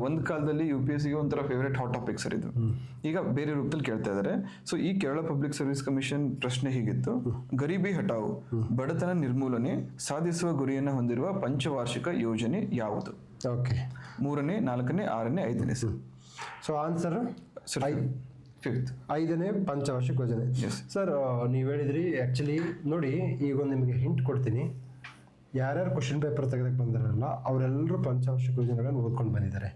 [SPEAKER 1] ಒಂದು ಕಾಲದಲ್ಲಿ ಯು ಪಿ ಎಸ್ಗೆ ಒಂಥರ ಫೇವರೇಟ್ ಹಾಟ್ ಟಾಪಿಕ್ ಸರ್ ಇದು. ಈಗ ಬೇರೆ ರೂಪದಲ್ಲಿ ಕೇಳ್ತಾ ಇದ್ದಾರೆ ಸೊ ಈ ಕೇರಳ ಪಬ್ಲಿಕ್ ಸರ್ವಿಸ್ ಕಮಿಷನ್ ಪ್ರಶ್ನೆ ಹೀಗಿತ್ತು. ಗರೀಬಿ ಹಟಾವು ಬಡತನ ನಿರ್ಮೂಲನೆ ಸಾಧಿಸುವ ಗುರಿಯನ್ನು ಹೊಂದಿರುವ ಪಂಚವಾರ್ಷಿಕ ಯೋಜನೆ ಯಾವುದು?
[SPEAKER 2] ಓಕೆ
[SPEAKER 1] ಮೂರನೇ ನಾಲ್ಕನೇ ಆರನೇ ಐದನೇ sir
[SPEAKER 2] so answer
[SPEAKER 1] sir fifth
[SPEAKER 2] ಐದನೇ ಪಂಚವಾರ್ಷಿಕ ಯೋಜನೆ. ಸರ್ ನೀವು ಹೇಳಿದ್ರಿ ಆ್ಯಕ್ಚುಲಿ ನೋಡಿ ಈಗ ಒಂದು ನಿಮಗೆ ಹಿಂಟ್ ಕೊಡ್ತೀನಿ. ಯಾರ್ಯಾರು ಕ್ವಶನ್ ಪೇಪರ್ ತೆಗೆದಕ್ಕೆ ಬಂದಿರಲ್ಲ ಅವರೆಲ್ಲರೂ ಪಂಚವಾರ್ಷಿಕ ಯೋಜನೆಗಳನ್ನು ಓದ್ಕೊಂಡು ಬಂದಿದ್ದಾರೆ.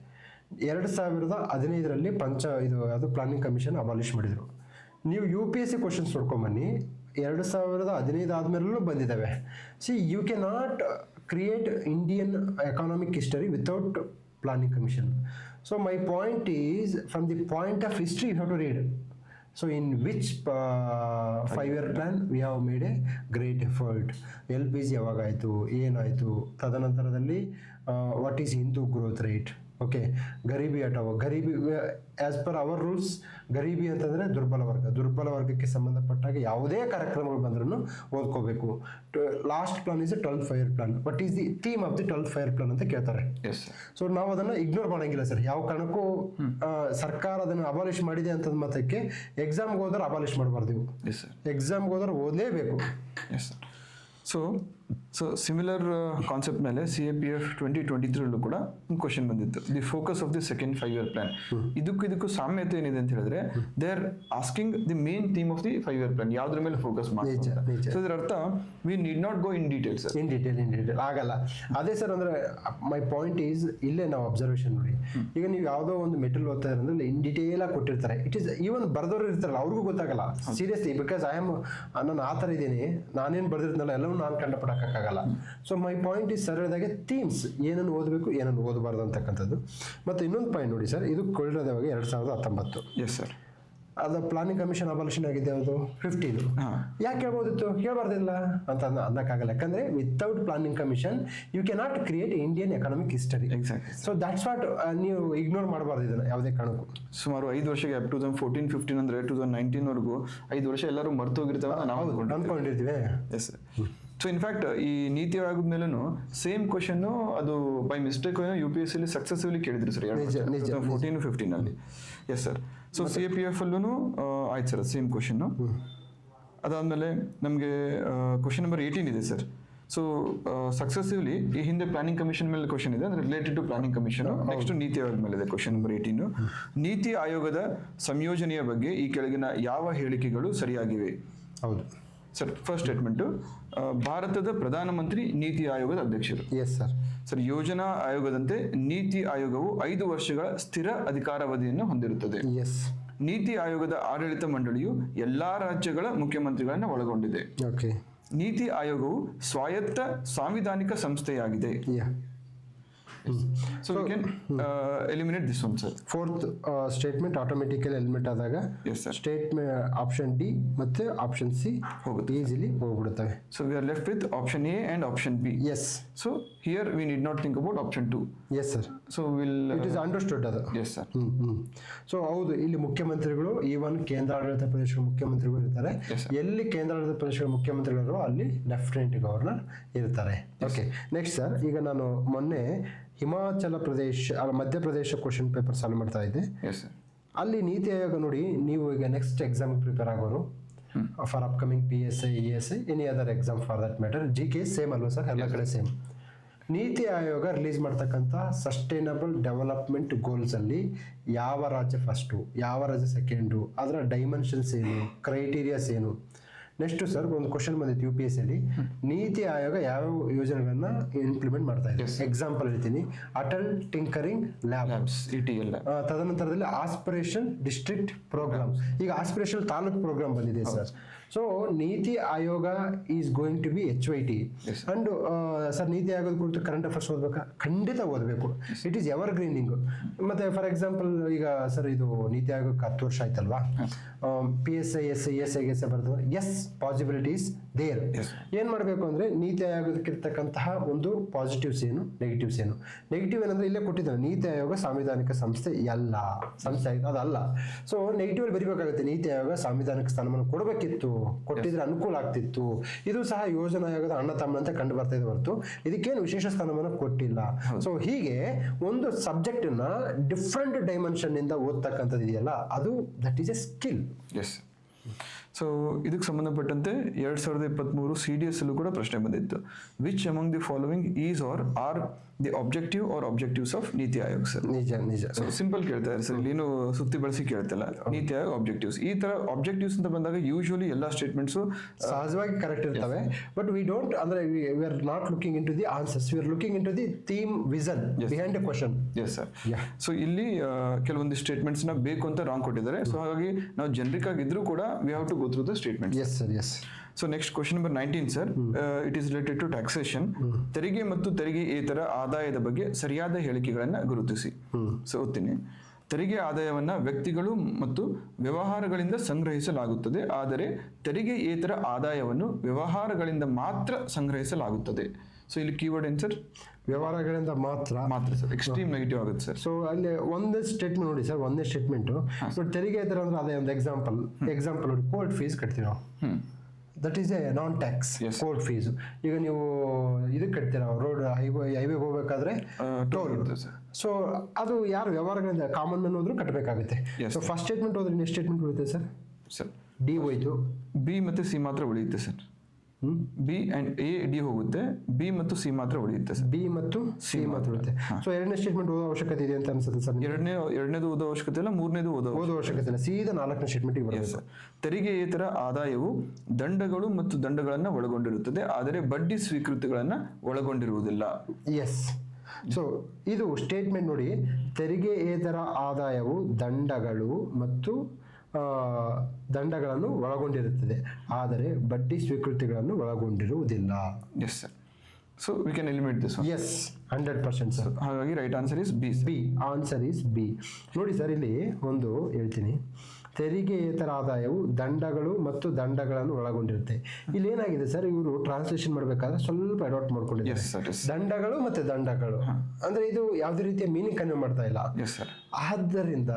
[SPEAKER 2] ಎರಡು ಸಾವಿರದ ಹದಿನೈದರಲ್ಲಿ ಪಂಚ ಇದು ಅದು ಪ್ಲಾನಿಂಗ್ ಕಮಿಷನ್ ಅಬಾಲಿಷ್ ಮಾಡಿದರು. ನೀವು U P S C questions ನೋಡ್ಕೊಂಬನ್ನಿ. ಎರಡು ಸಾವಿರದ ಹದಿನೈದು ಆದಮೇಲೂ ಬಂದಿದ್ದಾವೆ see you cannot create Indian economic history without planning commission. So my point is from the point of history you have to read so in which uh, five year plan we have made a great effort LPG P G ಯಾವಾಗಾಯಿತು ಏನಾಯಿತು ತದನಂತರದಲ್ಲಿ what is Hindu growth rate okay ಗರೀಬಿ ಹಟಾವು ಗರೀಬಿ as per our rules ಗರೀಬಿ ಅಂತಂದರೆ ದುರ್ಬಲ ವರ್ಗ. ದುರ್ಬಲ ವರ್ಗಕ್ಕೆ ಸಂಬಂಧಪಟ್ಟಾಗ ಯಾವುದೇ ಕಾರ್ಯಕ್ರಮಗಳು ಬಂದ್ರೂ ಓದ್ಕೋಬೇಕು. Last plan is a twelfth five plan but is the theme of the twelfth five plan ಅಂತ ಕೇಳ್ತಾರೆ. ಸೊ ನಾವು ಅದನ್ನು ಇಗ್ನೋರ್ ಮಾಡೋಂಗಿಲ್ಲ ಸರ್ ಯಾವ ಕಾರಣಕ್ಕೂ ಸರ್ಕಾರ ಅದನ್ನು ಅಬಾಲಿಷ್ ಮಾಡಿದೆ ಅಂತ ಮತಕ್ಕೆ ಎಕ್ಸಾಮ್ಗೆ ಹೋದ್ರೆ ಅಬಾಲಿಷ್ ಮಾಡಬಾರ್ದು ಎಕ್ಸಾಮ್ಗೆ ಹೋದ್ರೆ ಓದಲೇಬೇಕು.
[SPEAKER 1] ಸೊ ಸೊ ಸಿಮಿಲರ್ ಕಾನ್ಸೆಪ್ಟ್ ಮೇಲೆ C A P F twenty twenty ತ್ರೀಲ್ಲೂ ಕೂಡ ಒಂದು ಕ್ವಶನ್ ಬಂದಿತ್ತು. The focus of the second five year plan ಇದಕ್ಕೂ ಇದಕ್ಕೂ ಸಾಮ್ಯತೆ ಏನಿದೆ ಅಂತ ಹೇಳಿದ್ರೆ they are asking the main theme of the five year plan ಯಾವ್ದ್ರ ಮೇಲೆ ಫೋಕಸ್ ಮಾಡಿ. ಸೊ ಇದರ ಅರ್ಥ we need not go in details
[SPEAKER 2] in detail in detail ಆಗಲ್ಲ. ಅದೇ ಸರ್ ಅಂದ್ರೆ ಮೈ ಪಾಯಿಂಟ್ ಈಸ್ ಇಲ್ಲೇ ನಾವು ಅಬ್ಸರ್ವೇಷನ್ ನೋಡಿ. ಈಗ ನೀವು ಯಾವುದೋ ಒಂದು ಮೆಟೀರಿಯಲ್ ಓದ್ತಾ ಅಂದ್ರೆ ಇನ್ ಡೀಟೇಲ್ ಆಗಿ ಕೊಟ್ಟಿರ್ತಾರೆ. ಇಟ್ ಈಸ್ ಈವನ್ ಬರ್ದವ್ರು ಇರ್ತಾರಲ್ಲ ಅವ್ರಿಗೂ ಗೊತ್ತಾಗಲ್ಲ. ಸೀರಿಯಸ್ಲಿ ಬಿಕಾಸ್ ಐ ಆಮ್ ನಾನು ಆ ಥರ ಇದ್ದೀನಿ. ನಾನೇನು ಬರೆದಿರ್ತಾನಲ್ಲ ಎಲ್ಲವೂ ನಾನು ಕಂಡುಪಡಕ್ಕಾಗಲ್ಲ so my point is sir ಹೇಳಿದಾಗೆ ಥೀಮ್ಸ್ ಏನನ್ನು ಓದಬೇಕು ಏನನ್ನು ಓದಬಾರ್ದು ಅಂತಕ್ಕಂಥದ್ದು. ಮತ್ತು ಇನ್ನೊಂದು ಪಾಯಿಂಟ್ ನೋಡಿ ಸರ್ ಇದು ಕೊಳ್ಳೋದವಾಗ ಎರಡು ಸಾವಿರದ ಹತ್ತೊಂಬತ್ತು.
[SPEAKER 1] ಎಸ್ ಸರ್
[SPEAKER 2] ಅದು ಪ್ಲಾನಿಂಗ್ ಕಮಿಷನ್ ಅಬಾಲಿಷನ್ ಆಗಿದೆ ಅದು ಫಿಫ್ಟೀನು. ಯಾಕೆ ಹೇಳ್ಬೋದಿತ್ತು? ಹೇಳ್ಬಾರ್ದಿಲ್ಲ ಅಂತ ಅನ್ನಕ್ಕಾಗಲ್ಲ ಯಾಕಂದ್ರೆ without planning commission you cannot create Indian economic history
[SPEAKER 1] exact
[SPEAKER 2] so that's what ನೀವು ಇಗ್ನೋರ್ ಮಾಡಬಾರ್ದು ಇದನ್ನ ಯಾವುದೇ ಕಾರಣಕ್ಕೂ.
[SPEAKER 1] ಸುಮಾರು ಐದು ವರ್ಷಕ್ಕೆ ಟೂ ತೌಸಂಡ್ ಫೋರ್ಟೀನ್ ಫಿಫ್ಟೀನ್ ಅಂದ್ರೆ ಟೂ ತೌಸಂಡ್ ನೈನ್ಟೀನ್ವರೆಗೂ ಐದು ವರ್ಷ ಎಲ್ಲರೂ ಮರ್ತೋಗಿರ್ತಾವೆ ನಾವು ಅಂದ್ಕೊಂಡಿದ್ದೀವಿ
[SPEAKER 2] ಅನ್ಕೊಂಡಿರ್ತೀವಿ
[SPEAKER 1] ಎಸ್ ಸೊ ಇನ್ಫ್ಯಾಕ್ಟ್ ಈ ನೀತಿ ಆಯೋಗದ ಮೇಲೂ ಸೇಮ್ ಕ್ವಶನ್ ಅದು by mistake U P S ಸಿಲಿ successfully ಕೇಳಿದ್ರು ಸರ್ ಫೋರ್ಟೀನ್ ಫಿಫ್ಟೀನ್ ಅಲ್ಲಿ. Yes sir so C A P F ಅಲ್ಲೂ ಆಯ್ತು ಸರ್ ಸೇಮ್ ಕ್ವಶನ್ ಅದಾದಮೇಲೆ ನಮಗೆ ಕ್ವಶನ್ ನಂಬರ್ ಏಯ್ಟೀನ್ ಇದೆ ಸರ್ ಸೊ ಸಕ್ಸಸಿವ್ಲಿ ಈ ಹಿಂದೆ ಪ್ಲಾನಿಂಗ್ ಕಮಿಷನ್ ಮೇಲೆ ಕ್ವಶನ್ ಇದೆ ಅಂದ್ರೆ related to planning commission next ನೀತಿ ಆಯೋಗ ಮೇಲೆ ಇದೆ ಕ್ವಶನ್ ನಂಬರ್ ಏಯ್ಟೀನ್ ನೀತಿ ಆಯೋಗದ ಸಂಯೋಜನೆಯ ಬಗ್ಗೆ ಈ ಕೆಳಗಿನ ಯಾವ ಹೇಳಿಕೆಗಳು ಸರಿಯಾಗಿವೆ?
[SPEAKER 2] ಹೌದು.
[SPEAKER 1] ಸರ್ ಫಸ್ಟ್ ಸ್ಟೇಟ್ಮೆಂಟು ಭಾರತದ ಪ್ರಧಾನಮಂತ್ರಿ ನೀತಿ ಆಯೋಗದ ಅಧ್ಯಕ್ಷರು.
[SPEAKER 2] ಎಸ್ ಸರ್
[SPEAKER 1] ಸರ್ ಯೋಜನಾ ಆಯೋಗದಂತೆ ನೀತಿ ಆಯೋಗವು ಐದು ವರ್ಷಗಳ ಸ್ಥಿರ ಅಧಿಕಾರಾವಧಿಯನ್ನು ಹೊಂದಿರುತ್ತದೆ.
[SPEAKER 2] ಎಸ್
[SPEAKER 1] ನೀತಿ ಆಯೋಗದ ಆಡಳಿತ ಮಂಡಳಿಯು ಎಲ್ಲಾ ರಾಜ್ಯಗಳ ಮುಖ್ಯಮಂತ್ರಿಗಳನ್ನು ಒಳಗೊಂಡಿದೆ.
[SPEAKER 2] ಓಕೆ
[SPEAKER 1] ನೀತಿ ಆಯೋಗವು ಸ್ವಾಯತ್ತ ಸಾಂವಿಧಾನಿಕ ಸಂಸ್ಥೆಯಾಗಿದೆ. So we can eliminate this one sir
[SPEAKER 2] fourth statement automatically element ಆದಾಗ
[SPEAKER 1] yes sir
[SPEAKER 2] statement option D ಮತ್ತು ಆಪ್ಷನ್ ಸಿ
[SPEAKER 1] ಹೋಗುತ್ತೆ.
[SPEAKER 2] Easily ಹೋಗ್ಬಿಡುತ್ತವೆ.
[SPEAKER 1] So we are left with option A and option B
[SPEAKER 2] yes
[SPEAKER 1] so here we need not think about option two
[SPEAKER 2] yes sir
[SPEAKER 1] so will
[SPEAKER 2] it is understood ಅದು.
[SPEAKER 1] Yes sir
[SPEAKER 2] ಹ್ಞೂ ಹ್ಞೂ so ಹೌದು ಇಲ್ಲಿ ಮುಖ್ಯಮಂತ್ರಿಗಳು even ಕೇಂದ್ರಾಡಳಿತ ಪ್ರದೇಶಗಳ ಮುಖ್ಯಮಂತ್ರಿಗಳು ಇರ್ತಾರೆ. ಎಲ್ಲಿ ಕೇಂದ್ರಾಡಳಿತ ಪ್ರದೇಶಗಳ ಮುಖ್ಯಮಂತ್ರಿಗಳು ಅಲ್ಲಿ ಲೆಫ್ಟಿನೆಂಟ್ ಗವರ್ನರ್ ಇರ್ತಾರೆ. ಓಕೆ ನೆಕ್ಸ್ಟ್ ಸರ್ ಈಗ ನಾನು ಮೊನ್ನೆ ಹಿಮಾಚಲ ಪ್ರದೇಶ ಅಲ್ಲ ಮಧ್ಯಪ್ರದೇಶ ಕ್ವಶನ್ ಪೇಪರ್ ಸಾಲ್ವ್ ಮಾಡ್ತಾ ಇದ್ದೆ. ಅಲ್ಲಿ ನೀತಿ ಆಯೋಗ ನೋಡಿ ನೀವು ಈಗ next exam prepare ಆಗೋರು. For upcoming P S I E S I any other exam for that matter G K same ಅಲ್ವಾ ಸರ್ ಎಲ್ಲ ಕಡೆ ಸೇಮ್ ನೀತಿ ಆಯೋಗ ರಿಲೀಸ್ ಮಾಡ್ತಕ್ಕಂಥ ಸಸ್ಟೈನಬಲ್ ಡೆವಲಪ್ಮೆಂಟ್ ಗೋಲ್ಸ್ ಅಲ್ಲಿ ಯಾವ ರಾಜ್ಯ ಫಸ್ಟು ಯಾವ ರಾಜ್ಯ ಸೆಕೆಂಡು ಅದರ ಡೈಮೆನ್ಷನ್ಸ್ ಏನು ಕ್ರೈಟೀರಿಯಾಸ್ ಏನು? ನೆಕ್ಸ್ಟ್ ಸರ್ ಒಂದು ಕ್ವಶನ್ ಬಂದಿತ್ತು ಯು ಪಿ ಎಸ್ ಅಲ್ಲಿ. ನೀತಿ ಆಯೋಗ ಯಾವ ಯೋಜನೆಗಳನ್ನ ಇಂಪ್ಲಿಮೆಂಟ್ ಮಾಡ್ತಾ ಇದೆ? ಎಕ್ಸಾಂಪಲ್ ಹೇಳ್ತೀನಿ. ಅಟಲ್ ಟಿಂಕರಿಂಗ್ ಲ್ಯಾಬ್
[SPEAKER 1] ಲ್ಯಾಬ್ಸ್
[SPEAKER 2] ತದನಂತರದಲ್ಲಿ ಆಸ್ಪಿರೇಷನ್ ಡಿಸ್ಟ್ರಿಕ್ಟ್ ಪ್ರೋಗ್ರಾಮ್ ಈಗ ಆಸ್ಪಿರೇಷನ್ ತಾಲೂಕ್ ಪ್ರೋಗ್ರಾಮ್ ಬಂದಿದೆ sir so NITI Aayog is going to be H Y T and sir ನೀತಿ ಆಯೋಗದ ಕುರಿತು ಕರೆಂಟ್ ಅಫೇರ್ಸ್ ಓದಬೇಕಾ? ಖಂಡಿತ ಓದಬೇಕು. ಇಟ್ ಈಸ್ ಎವರ್ ಗ್ರೀನಿಂಗ್ ಮತ್ತೆ ಫಾರ್ ಎಕ್ಸಾಂಪಲ್ ಈಗ ಸರ್ ಇದು ನೀತಿ ಆಯೋಗಕ್ಕೆ ಹತ್ತು ವರ್ಷ ಆಯ್ತಲ್ವಾ? P S I S I S I S I ಬರೆದು ಎಸ್ ಪಾಸಿಬಿಲಿಟೀಸ್ ದೇರ್. ಏನ್ ಮಾಡಬೇಕು ಅಂದ್ರೆ ನೀತಿ ಆಯೋಗಕ್ಕಿರ್ತಕ್ಕಂತಹ ಒಂದು ಪಾಸಿಟಿವ್ಸ್ ಏನು ನೆಗೆಟಿವ್ಸ್ ಏನು? ನೆಗೆಟಿವ್ ಏನಂದ್ರೆ ಇಲ್ಲೇ ಕೊಟ್ಟಿದ್ದಾರೆ. ನೀತಿ ಆಯೋಗ ಸಾಂವಿಧಾನಿಕ ಸಂಸ್ಥೆ ಎಲ್ಲ ಸಂಸ್ಥೆ ಅದಲ್ಲ. ಸೊ ನೆಗೆಟಿವ್ ಅಲ್ಲಿ ಬರಿಬೇಕಾಗುತ್ತೆ. ನೀತಿ ಆಯೋಗ ಸಾಂವಿಧಾನಿಕ ಸ್ಥಾನಮಾನ ಕೊಡಬೇಕಿತ್ತು. ಕೊಟ್ಟಿದ್ರೆ ಅನುಕೂಲ ಆಗ್ತಿತ್ತು. ಇದು ಸಹ ಯೋಜನಾ ಆಯೋಗದ ಅಣ್ಣ ಅಂತ ಕಂಡು ಬರ್ತಾ ಇದೆ ಹೊರತು ಇದಕ್ಕೇನು ವಿಶೇಷ ಸ್ಥಾನಮಾನ ಕೊಟ್ಟಿಲ್ಲ. ಸೊ ಹೀಗೆ ಒಂದು ಸಬ್ಜೆಕ್ಟ್ನ ಡಿಫ್ರೆಂಟ್ ಡೈಮೆನ್ಷನ್ ಇಂದ ಓದ್ತಕ್ಕಂಥದ್ದು ಇದೆಯಲ್ಲ ಅದು that is a skill
[SPEAKER 1] yes so ಇದಕ್ಕೆ ಸಂಬಂಧಪಟ್ಟಂತೆ ಎರಡ್ ಸಾವಿರದ ಇಪ್ಪತ್ತ್ಮೂರು ಸಿ ಡಿ ಎಸ್ ಅಲ್ಲೂ ಕೂಡ ಪ್ರಶ್ನೆ ಬಂದಿತ್ತು. Which among the following is are are the objective or objectives of ನೀತಿ ಆಯೋಗ ಸರ್
[SPEAKER 2] ನಿಜ ನಿಜ.
[SPEAKER 1] ಸೊ ಸಿಂಪಲ್ ಕೇಳ್ತಾರೆ ಸರ್ ಇಲ್ಲೇನು ಸುತ್ತಿ ಬಳಸಿ ಕೇಳ್ತಿಲ್ಲ. ನೀತಿ ಆಯೋಗ ಆಬ್ಜೆಕ್ಟಿವ್ಸ್ ಈ ತರ ಆಬ್ಜೆಕ್ಟಿವ್ಸ್ ಅಂತ ಬಂದಾಗ ಯೂಶುವಲಿ ಎಲ್ಲ ಸ್ಟೇಟ್ಮೆಂಟ್ಸು
[SPEAKER 2] ಸಹಜವಾಗಿ ಕರೆಕ್ಟ್ ಇರ್ತವೆ. ಬಟ್ ವಿ ಡೋಂಟ್ ಅಂದ್ರೆ we are not looking into the answers we are looking into the theme vision behind a question
[SPEAKER 1] yes sir. So ಇಲ್ಲಿ ಆ, ಕೆಲವೊಂದು ಸ್ಟೇಟ್ಮೆಂಟ್ಸ್ನ ಬೇಕು ಅಂತ ರಾಂಗ್ ಕೊಟ್ಟಿದ್ದಾರೆ. ಸೊ ಹಾಗಾಗಿ ನಾವು ಜನರಿಕ್ ಆಗಿದ್ರು ಕೂಡ we have to go through the statement
[SPEAKER 2] yes sir yes
[SPEAKER 1] so next question number nineteen sir it is related to taxation ತೆರಿಗೆ ಮತ್ತು ತೆರಿಗೆಯೇತರ ಆದಾಯದ ಬಗ್ಗೆ ಸರಿಯಾದ ಹೇಳಿಕೆಗಳನ್ನು ಗುರುತಿಸಿ. ಸೊ ಓದ್ತೀನಿ. ತೆರಿಗೆ ಆದಾಯವನ್ನ ವ್ಯಕ್ತಿಗಳು ಮತ್ತು ವ್ಯವಹಾರಗಳಿಂದ ಸಂಗ್ರಹಿಸಲಾಗುತ್ತದೆ. ಆದರೆ ತೆರಿಗೆಯೇತರ ಆದಾಯವನ್ನು ವ್ಯವಹಾರಗಳಿಂದ ಮಾತ್ರ ಸಂಗ್ರಹಿಸಲಾಗುತ್ತದೆ. ಸೊ ಇಲ್ಲಿ ಕೀವರ್ಡ್ ಏನ್ ಸರ್
[SPEAKER 2] ವ್ಯವಹಾರಗಳಿಂದ ಮಾತ್ರ.
[SPEAKER 1] ಮಾತ್ರ ಸರ್ ಎಕ್ಸ್ಟ್ರೀಮ್ ನೆಗೆಟಿವ್ ಆಗುತ್ತೆ ಸರ್
[SPEAKER 2] ಸೊ ಅಲ್ಲಿ ಒಂದೇ ಸ್ಟೇಟ್ಮೆಂಟ್ ನೋಡಿ ಸರ್ ಒಂದೇ ಸ್ಟೇಟ್ಮೆಂಟ್ ಸೊ ತೆರಿಗೆ ಏತರ ಅಂದ್ರೆ ಅದೇ ಒಂದು ಎಕ್ಸಾಂಪಲ್ ಎಕ್ಸಾಂಪಲ್ ನೋಡಿ ಕೋರ್ಟ್ ಫೀಸ್ ಕಟ್ತೀವಿ ನಾವು. That is a non tax
[SPEAKER 1] Yes.
[SPEAKER 2] Court fees ಈಗ ನೀವು ಇದಕ್ಕೆ ಕಟ್ತೀರಾ ರೋಡ್ ಹೈವೇ ಹೈವೇಗೆ ಹೋಗ್ಬೇಕಾದ್ರೆ
[SPEAKER 1] ಟೋಲ್ ಇರುತ್ತೆ ಸರ್
[SPEAKER 2] ಸೊ ಅದು ಯಾರು ವ್ಯವಹಾರಗಳಿಂದ ಕಾಮನ್ ಮ್ಯಾನ್ ಹೋದ್ರು ಕಟ್ಟಬೇಕಾಗುತ್ತೆ.
[SPEAKER 1] Yes,
[SPEAKER 2] ಸೊ ಫಸ್ಟ್ ಸ್ಟೇಟ್ಮೆಂಟ್ ಹೋದ್ರೆ ನೆಕ್ಸ್ಟ್ ಸ್ಟೇಟ್ಮೆಂಟ್ ಉಳಿತೆ ಸರ್
[SPEAKER 1] ಸರ್
[SPEAKER 2] ಡಿ ಹೋಯ್ತು.
[SPEAKER 1] ಬಿ ಮತ್ತೆ ಸಿ ಮಾತ್ರ ಉಳಿಯುತ್ತೆ sir B and A D ಹೋಗುತ್ತೆ. ಬಿ ಮತ್ತು ಸಿ ಮಾತ್ರ ಉಳಿಯುತ್ತೆ ಸರ್.
[SPEAKER 2] ಬಿ ಮತ್ತು ಸಿ ಮಾತ್ರ ಉಳಿಯುತ್ತೆ. ಸೊ ಎರಡನೇ ಸ್ಟೇಟ್ಮೆಂಟ್ ಓದೋ ಅವಶ್ಯಕತೆ ಇದೆ ಅಂತ ಅನ್ಸುತ್ತೆ ಸರ್
[SPEAKER 1] ಎರಡನೇ ಎರಡನೇದು ಓದೋ ಅವಶ್ಯಕತೆ ಇಲ್ಲ ಮೂರನೇದು ಓದೋ
[SPEAKER 2] ಓದೋ ಅವಶ್ಯಕತೆ ಇಲ್ಲ. ಸೀದಾ ನಾಲ್ಕನೇ ಸ್ಟೇಟ್ಮೆಂಟ್ ಬರಬೇಕು.
[SPEAKER 1] ಸರ್. ತೆರಿಗೆಯೇತರ ಆದಾಯವು ದಂಡಗಳು ಮತ್ತು ದಂಡಗಳನ್ನು ಒಳಗೊಂಡಿರುತ್ತದೆ. ಆದರೆ ಬಡ್ಡಿ ಸ್ವೀಕೃತಿಗಳನ್ನು ಒಳಗೊಂಡಿರುವುದಿಲ್ಲ.
[SPEAKER 2] ಎಸ್ ಸೊ ಇದು ಸ್ಟೇಟ್ಮೆಂಟ್ ನೋಡಿ. ತೆರಿಗೆಯೇತರ ಆದಾಯವು ದಂಡಗಳು ಮತ್ತು ದಂಡಗಳನ್ನು ಒಳಗೊಂಡಿರುತ್ತದೆ. ಆದರೆ ಬಡ್ಡಿ ಸ್ವೀಕೃತಿಗಳನ್ನು ಒಳಗೊಂಡಿರುವುದಿಲ್ಲ.
[SPEAKER 1] Yes sir so we can eliminate this
[SPEAKER 2] yes hundred percent sir
[SPEAKER 1] ಹಾಗಾಗಿ right answer is B
[SPEAKER 2] B answer is B ನೋಡಿ ಸರ್ ಇಲ್ಲಿ ಒಂದು ಹೇಳ್ತೀನಿ. ತೆರಿಗೆಯೇತರ ಆದಾಯವು ದಂಡಗಳು ಮತ್ತು ದಂಡಗಳನ್ನು ಒಳಗೊಂಡಿರುತ್ತೆ. ಇಲ್ಲಿ ಏನಾಗಿದೆ ಸರ್ ಇವರು ಟ್ರಾನ್ಸ್ಲೇಷನ್ ಮಾಡಬೇಕಾದ್ರೆ ಸ್ವಲ್ಪ ಅಡಾಪ್ಟ್ ಮಾಡ್ಕೊಂಡಿದ್ದಾರೆ. ದಂಡಗಳು ಮತ್ತು ದಂಡಗಳು. ಅಂದ್ರೆ ಇದು ಯಾವುದೇ ರೀತಿಯ ಮೀನಿಂಗ್ ಕನ್ವೆ ಮಾಡ್ತಾ ಇಲ್ಲ.
[SPEAKER 1] ಎಸ್ ಸರ್
[SPEAKER 2] ಆದ್ದರಿಂದ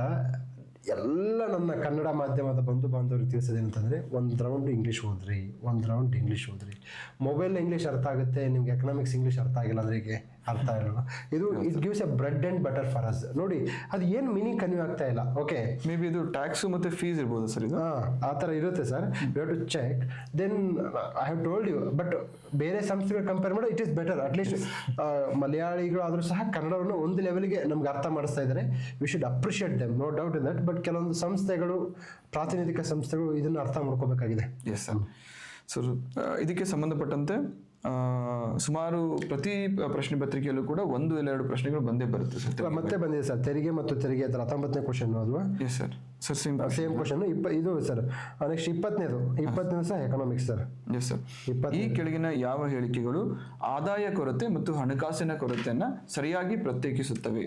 [SPEAKER 2] ಎಲ್ಲ ನನ್ನ ಕನ್ನಡ ಮಾಧ್ಯಮದ ಬಂಧು ಬಾಂಧವರಿಗೆ ತಿಳಿಸೋದೇನಂತಂದರೆ ಒಂದು ರೌಂಡ್ ಇಂಗ್ಲೀಷ್ ಓದ್ರಿ, ಒಂದು ರೌಂಡ್ ಇಂಗ್ಲೀಷ್ ಓದ್ರಿ. ಮೊಬೈಲ್ ಇಂಗ್ಲೀಷ್ ಅರ್ಥ ಆಗುತ್ತೆ, ನಿಮ್ಗೆ ಎಕನಾಮಿಕ್ಸ್ ಇಂಗ್ಲೀಷ್ ಅರ್ಥ ಆಗಿಲ್ಲ ಅಂದ್ರೆ ಹೇಗೆ? ಅರ್ಥ ಇರಲ್ಲ ಇದು it gives a bread and butter for us ನೋಡಿ ಅದು ಏನು ಮೀನಿಂಗ್ ಕನ್ವೆ ಆಗ್ತಾ ಇಲ್ಲ. ಓಕೆ
[SPEAKER 1] ಮೇ ಬಿ ಇದು ಟ್ಯಾಕ್ಸು ಮತ್ತೆ ಫೀಸ್ ಇರ್ಬೋದು ಸರ್ ಇದು?
[SPEAKER 2] ಆ ಥರ ಇರುತ್ತೆ sir. You to check then I have told you but ಬೇರೆ ಸಂಸ್ಥೆಗಳು ಕಂಪೇರ್ ಮಾಡಿ it is better at least ಮಲಯಾಳಿಗಳು ಆದರೂ ಸಹ ಕನ್ನಡವನ್ನು ಒಂದು ಲೆವೆಲ್ಗೆ ನಮ್ಗೆ ಅರ್ಥ ಮಾಡಿಸ್ತಾ ಇದ್ದಾರೆ. We should appreciate them no doubt in that but ಕೆಲವೊಂದು ಸಂಸ್ಥೆಗಳು ಪ್ರಾತಿನಿಧಿಕ ಸಂಸ್ಥೆಗಳು ಇದನ್ನು ಅರ್ಥ ಮಾಡ್ಕೋಬೇಕಾಗಿದೆ.
[SPEAKER 1] ಎಸ್ ಸರ್ ಸರ್ ಇದಕ್ಕೆ ಸಂಬಂಧಪಟ್ಟಂತೆ ಸುಮಾರು ಪ್ರತಿ ಪ್ರಶ್ನೆ ಪತ್ರಿಕೆಯಲ್ಲೂ ಕೂಡ ಒಂದು ಇಲ್ಲ ಎರಡು ಪ್ರಶ್ನೆಗಳು ಬಂದೇ ಬರುತ್ತೆ ಸರ್
[SPEAKER 2] ಮತ್ತೆ ಬಂದಿದೆ ಸರ್ ತೆರಿಗೆ ಮತ್ತು ತೆರಿಗೆ ಹತ್ರ ಹತ್ತೊಂಬತ್ತನೇ ಕ್ವಶನ್ ಅಲ್ವಾ?
[SPEAKER 1] Yes sir sir same
[SPEAKER 2] same question ಇಪ್ಪ ಇದು ಸರ್ ನೆಕ್ಸ್ಟ್ ಇಪ್ಪತ್ತನೇದು. ಇಪ್ಪತ್ತನೇ ಸಹ ಎಕನಾಮಿಕ್ಸ್ ಸರ್
[SPEAKER 1] ಎಸ್ ಸರ್ ಈ ಕೆಳಗಿನ ಯಾವ ಹೇಳಿಕೆಗಳು ಆದಾಯ ಕೊರತೆ ಮತ್ತು ಹಣಕಾಸಿನ ಕೊರತೆಯನ್ನ ಸರಿಯಾಗಿ ಪ್ರತ್ಯೇಕಿಸುತ್ತವೆ?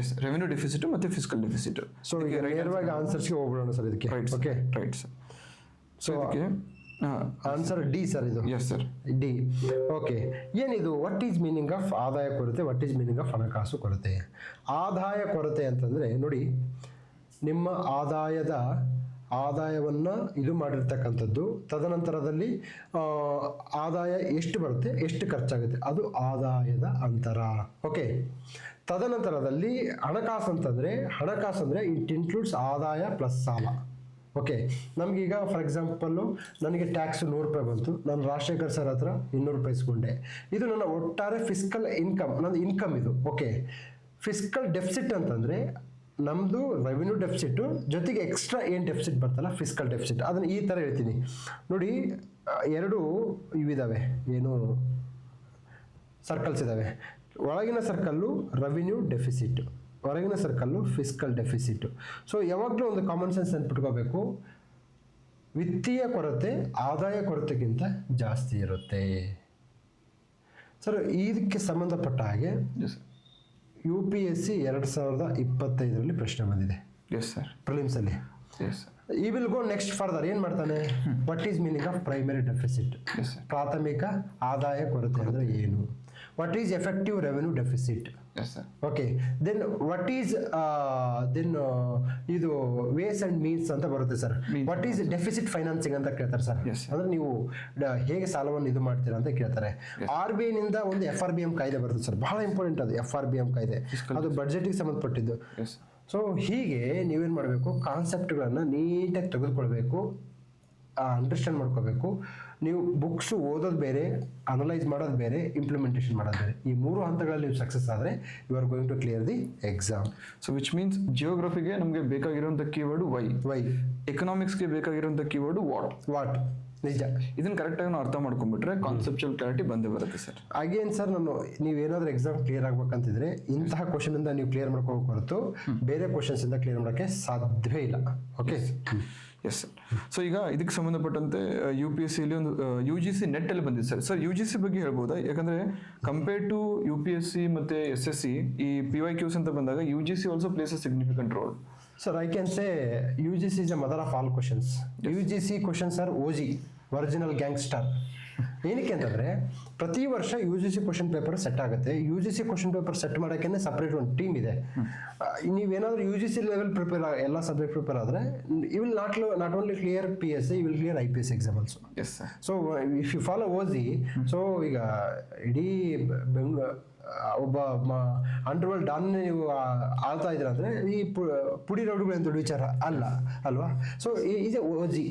[SPEAKER 1] ಎಸ್ ರೆವೆನ್ಯೂ ಡೆಫಿಸಿಟ್ ಮತ್ತೆ ಫಿಸಿಕಲ್ ಡೆಫಿಸಿಟ್
[SPEAKER 2] ಸೊ ಈಗ ನೇರವಾಗಿ ಆನ್ಸರ್ಸ್ಗೆ ಹೋಗ್ಬಿಡೋಣ ಸರ್ ಇದಕ್ಕೆ.
[SPEAKER 1] Right
[SPEAKER 2] okay
[SPEAKER 1] right sir
[SPEAKER 2] so
[SPEAKER 1] ಇದಕ್ಕೆ
[SPEAKER 2] ಆನ್ಸರ್ ಡಿ ಸರ್ ಇದು.
[SPEAKER 1] ಎಸ್ ಸರ್
[SPEAKER 2] ಡಿ ಓಕೆ ಏನಿದು? ವಾಟ್ ಈಸ್ ಮೀನಿಂಗ್ ಆಫ್ ಆದಾಯ ಕೊರತೆ? ವಾಟ್ ಈಸ್ ಮೀನಿಂಗ್ ಆಫ್ ಹಣಕಾಸು ಕೊರತೆ? ಆದಾಯ ಕೊರತೆ ಅಂತಂದರೆ ನೋಡಿ ನಿಮ್ಮ ಆದಾಯದ ಆದಾಯವನ್ನು ಇದು ಮಾಡಿರ್ತಕ್ಕಂಥದ್ದು ತದನಂತರದಲ್ಲಿ ಆ, ಆದಾಯ ಎಷ್ಟು ಬರುತ್ತೆ? ಎಷ್ಟು ಖರ್ಚಾಗುತ್ತೆ? ಅದು ಆದಾಯದ ಅಂತರ. ಓಕೆ ತದನಂತರದಲ್ಲಿ ಹಣಕಾಸು ಅಂತಂದರೆ ಹಣಕಾಸು ಅಂದರೆ ಇಟ್ ಇನ್ಕ್ಲೂಡ್ಸ್ ಆದಾಯ ಪ್ಲಸ್ ಸಾಲ. ಓಕೆ ನಮಗೀಗ ಫಾರ್ ಎಕ್ಸಾಂಪಲ್ಲು ನನಗೆ ಟ್ಯಾಕ್ಸ್ ನೂರು ರೂಪಾಯಿ ಬಂತು. ನಾನು ರಾಜಶೇಖರ್ ಸರ್ ಹತ್ರ ಇನ್ನೂರು ರೂಪಾಯಿ ಇಸ್ಕೊಂಡೆ. ಇದು ನನ್ನ ಒಟ್ಟಾರೆ ಫಿಸಿಕಲ್ ಇನ್ಕಮ್ ನನ್ನ ಇನ್ಕಮ್ ಇದು. ಓಕೆ ಫಿಸಿಕಲ್ ಡೆಫಿಸಿಟ್ ಅಂತಂದರೆ ನಮ್ಮದು ರೆವಿನ್ಯೂ ಡೆಫಿಸಿಟ್ಟು ಜೊತೆಗೆ ಎಕ್ಸ್ಟ್ರಾ ಏನು ಡೆಫಿಸಿಟ್ ಬರ್ತಲ್ಲ ಫಿಸಿಕಲ್ ಡೆಫಿಸಿಟ್ ಅದನ್ನು ಈ ಥರ ಹೇಳ್ತೀನಿ. ನೋಡಿ, ಎರಡು ಇವಿದ್ದಾವೆ ಏನು ಸರ್ಕಲ್ಸ್ ಇದ್ದಾವೆ ಒಳಗಿನ ಸರ್ಕಲ್ಲು ರೆವಿನ್ಯೂ ಡೆಫಿಸಿಟ್ ಹೊರಗಿನ ಸರ್ಕಲ್ಲು ಫಿಸಿಕಲ್ ಡೆಫಿಸಿಟ್ ಸೊ ಯಾವಾಗಲೂ ಒಂದು ಕಾಮನ್ ಸೆನ್ಸ್ ನೆನ್ಪಿಟ್ಕೋಬೇಕು. ವಿತ್ತೀಯ ಕೊರತೆ ಆದಾಯ ಕೊರತೆಗಿಂತ ಜಾಸ್ತಿ ಇರುತ್ತೆ. ಸರ್ ಇದಕ್ಕೆ ಸಂಬಂಧಪಟ್ಟ ಹಾಗೆ ಯು ಪಿ ಎಸ್ ಸಿ ಎರಡು ಸಾವಿರದ ಇಪ್ಪತ್ತೈದರಲ್ಲಿ ಪ್ರಶ್ನೆ ಬಂದಿದೆ.
[SPEAKER 1] ಎಸ್ ಸರ್
[SPEAKER 2] ಪ್ರಿಲಿಮ್ಸಲ್ಲಿ
[SPEAKER 1] ಎಸ್
[SPEAKER 2] ಈ ವಿಲ್ ಗೋ ನೆಕ್ಸ್ಟ್ ಫರ್ದರ್ ಏನು ಮಾಡ್ತಾನೆ? What is meaning of primary deficit ಪ್ರಾಥಮಿಕ ಆದಾಯ ಕೊರತೆ ಅಂದರೆ ಏನು? What is effective revenue deficit
[SPEAKER 1] yes sir
[SPEAKER 2] okay then what is then ಇದು ವೇಸ್ ಅಂಡ್ ಮೀನ್ಸ್ ಅಂತ ಬರುತ್ತೆ sir. What is deficit financing ಅಂತ ಕೇಳ್ತಾರೆ ಸರ್. ಅಂದ್ರೆ ನೀವು ಹೇಗೆ ಸಾಲವನ್ನು ಇದು ಮಾಡ್ತೀರಾ ಅಂತ ಕೇಳ್ತಾರೆ. ಆರ್ ಬಿ ನಿಂದ ಒಂದು ಎಫ್ ಆರ್ ಬಿ ಎಂ ಕಾಯ್ದೆ ಬರುತ್ತೆ ಸರ್ ಬಹಳ ಇಂಪಾರ್ಟೆಂಟ್ ಅದು ಎಫ್ ಆರ್ ಬಿ ಎಂ ಕಾಯ್ದೆ. ಅದು ಬಡ್ಜೆಟಿಗೆ ಸಂಬಂಧಪಟ್ಟಿದ್ದು. ಸೊ ಹೀಗೆ ನೀವೇನು ಮಾಡಬೇಕು? ಕಾನ್ಸೆಪ್ಟ್ಗಳನ್ನು ನೀಟಾಗಿ ತೆಗೆದುಕೊಳ್ಬೇಕು. ಅಂಡರ್ಸ್ಟ್ಯಾಂಡ್ ಮಾಡ್ಕೋಬೇಕು. ನೀವು ಬುಕ್ಸ್ ಓದೋದು ಬೇರೆ ಅನಲೈಸ್ ಮಾಡೋದು ಬೇರೆ ಇಂಪ್ಲಿಮೆಂಟೇಷನ್ ಮಾಡೋದು ಬೇರೆ. ಈ ಮೂರು ಹಂತಗಳಲ್ಲಿ ನೀವು ಸಕ್ಸಸ್ ಆದರೆ you are going to clear the exam
[SPEAKER 1] so which means ಜಿಯೋಗ್ರಫಿಗೆ ನಮಗೆ ಬೇಕಾಗಿರುವಂಥ ಕೀವರ್ಡ್ ವೈ
[SPEAKER 2] ವೈ
[SPEAKER 1] ಎಕನಾಮಿಕ್ಸ್ಗೆ ಬೇಕಾಗಿರುವಂಥ ಕೀವರ್ಡ್ ವಾಟ್
[SPEAKER 2] ವಾಟ್ ನಿಜ.
[SPEAKER 1] ಇದನ್ನ ಕರೆಕ್ಟಾಗಿ ನಾವು ಅರ್ಥ ಮಾಡ್ಕೊಂಡ್ಬಿಟ್ರೆ ಕಾನ್ಸೆಪ್ಚುಯಲ್ ಕ್ಲಾರಿಟಿ ಬಂದೇ ಬರುತ್ತೆ ಸರ್.
[SPEAKER 2] ಅಗೇನ್ ಸರ್ ನಾನು ನೀವೇನಾದ್ರೂ ಎಕ್ಸಾಮ್ ಕ್ಲಿಯರ್ ಆಗ್ಬೇಕಂತಿದ್ರೆ ಇಂತಹ ಕ್ವಶನ್ ಇಂದ ನೀವು ಕ್ಲಿಯರ್ ಮಾಡ್ಕೋಬೇಕು ಹೊರತು ಬೇರೆ ಕ್ವಶನ್ಸ್ ಇಂದ ಕ್ಲಿಯರ್ ಮಾಡೋಕ್ಕೆ ಸಾಧ್ಯವೇ ಇಲ್ಲ. ಓಕೆ
[SPEAKER 1] ಎಸ್ ಸರ್ ಸೊ ಈಗ ಇದಕ್ಕೆ ಸಂಬಂಧಪಟ್ಟಂತೆ ಯು ಪಿ ಎಸ್ ಸಿಲಿ ಒಂದು ಯು ಜಿ ಸಿ ನೆಟ್ ಅಲ್ಲಿ ಬಂದಿದೆ sir sir U G C ಬಗ್ಗೆ ಹೇಳ್ಬೋದಾ? ಯಾಕಂದ್ರೆ compare to U P S C ಮತ್ತೆ ಎಸ್ ಎಸ್ ಸಿ ಈ ಪಿ ವೈ ಕ್ಯೂಸ್ ಅಂತ ಬಂದಾಗ U G C also places a significant role
[SPEAKER 2] sir I can say U G C is a mother of all questions U G C questions are O G original gangster ಏನಕ್ಕೆ ಅಂತಂದರೆ ಪ್ರತಿ ವರ್ಷ U G C question paper set ಆಗುತ್ತೆ. U G C question paper set ಮಾಡೋಕ್ಕೆ separate ಒಂದು team ಇದೆ. ನೀವೇನಾದರೂ U G C level prepare ಎಲ್ಲ ಸಬ್ಜೆಕ್ಟ್ ಪ್ರಿಪೇರ್ ಆದರೆ you will not not only clear P S you will clear I P S exam also so if you follow ಓದಿ so ಈಗ ಇಡೀ ಬೆಂಗ ಒಬ್ಬ ಅಂಡರ್ವರ್ಲ್ಡ್ ಡಾನ್ ನೀವು ಆಳ್ತಾ ಇದ್ರ ಅಂದ್ರೆ ಈ ಪು- ಪುಡಿ ರೌಡಿಗಳು ಅಂತ ದೊಡ್ಡ ವಿಚಾರ ಅಲ್ಲ ಅಲ್ವಾ? ಸೊ ಇದೆ a OG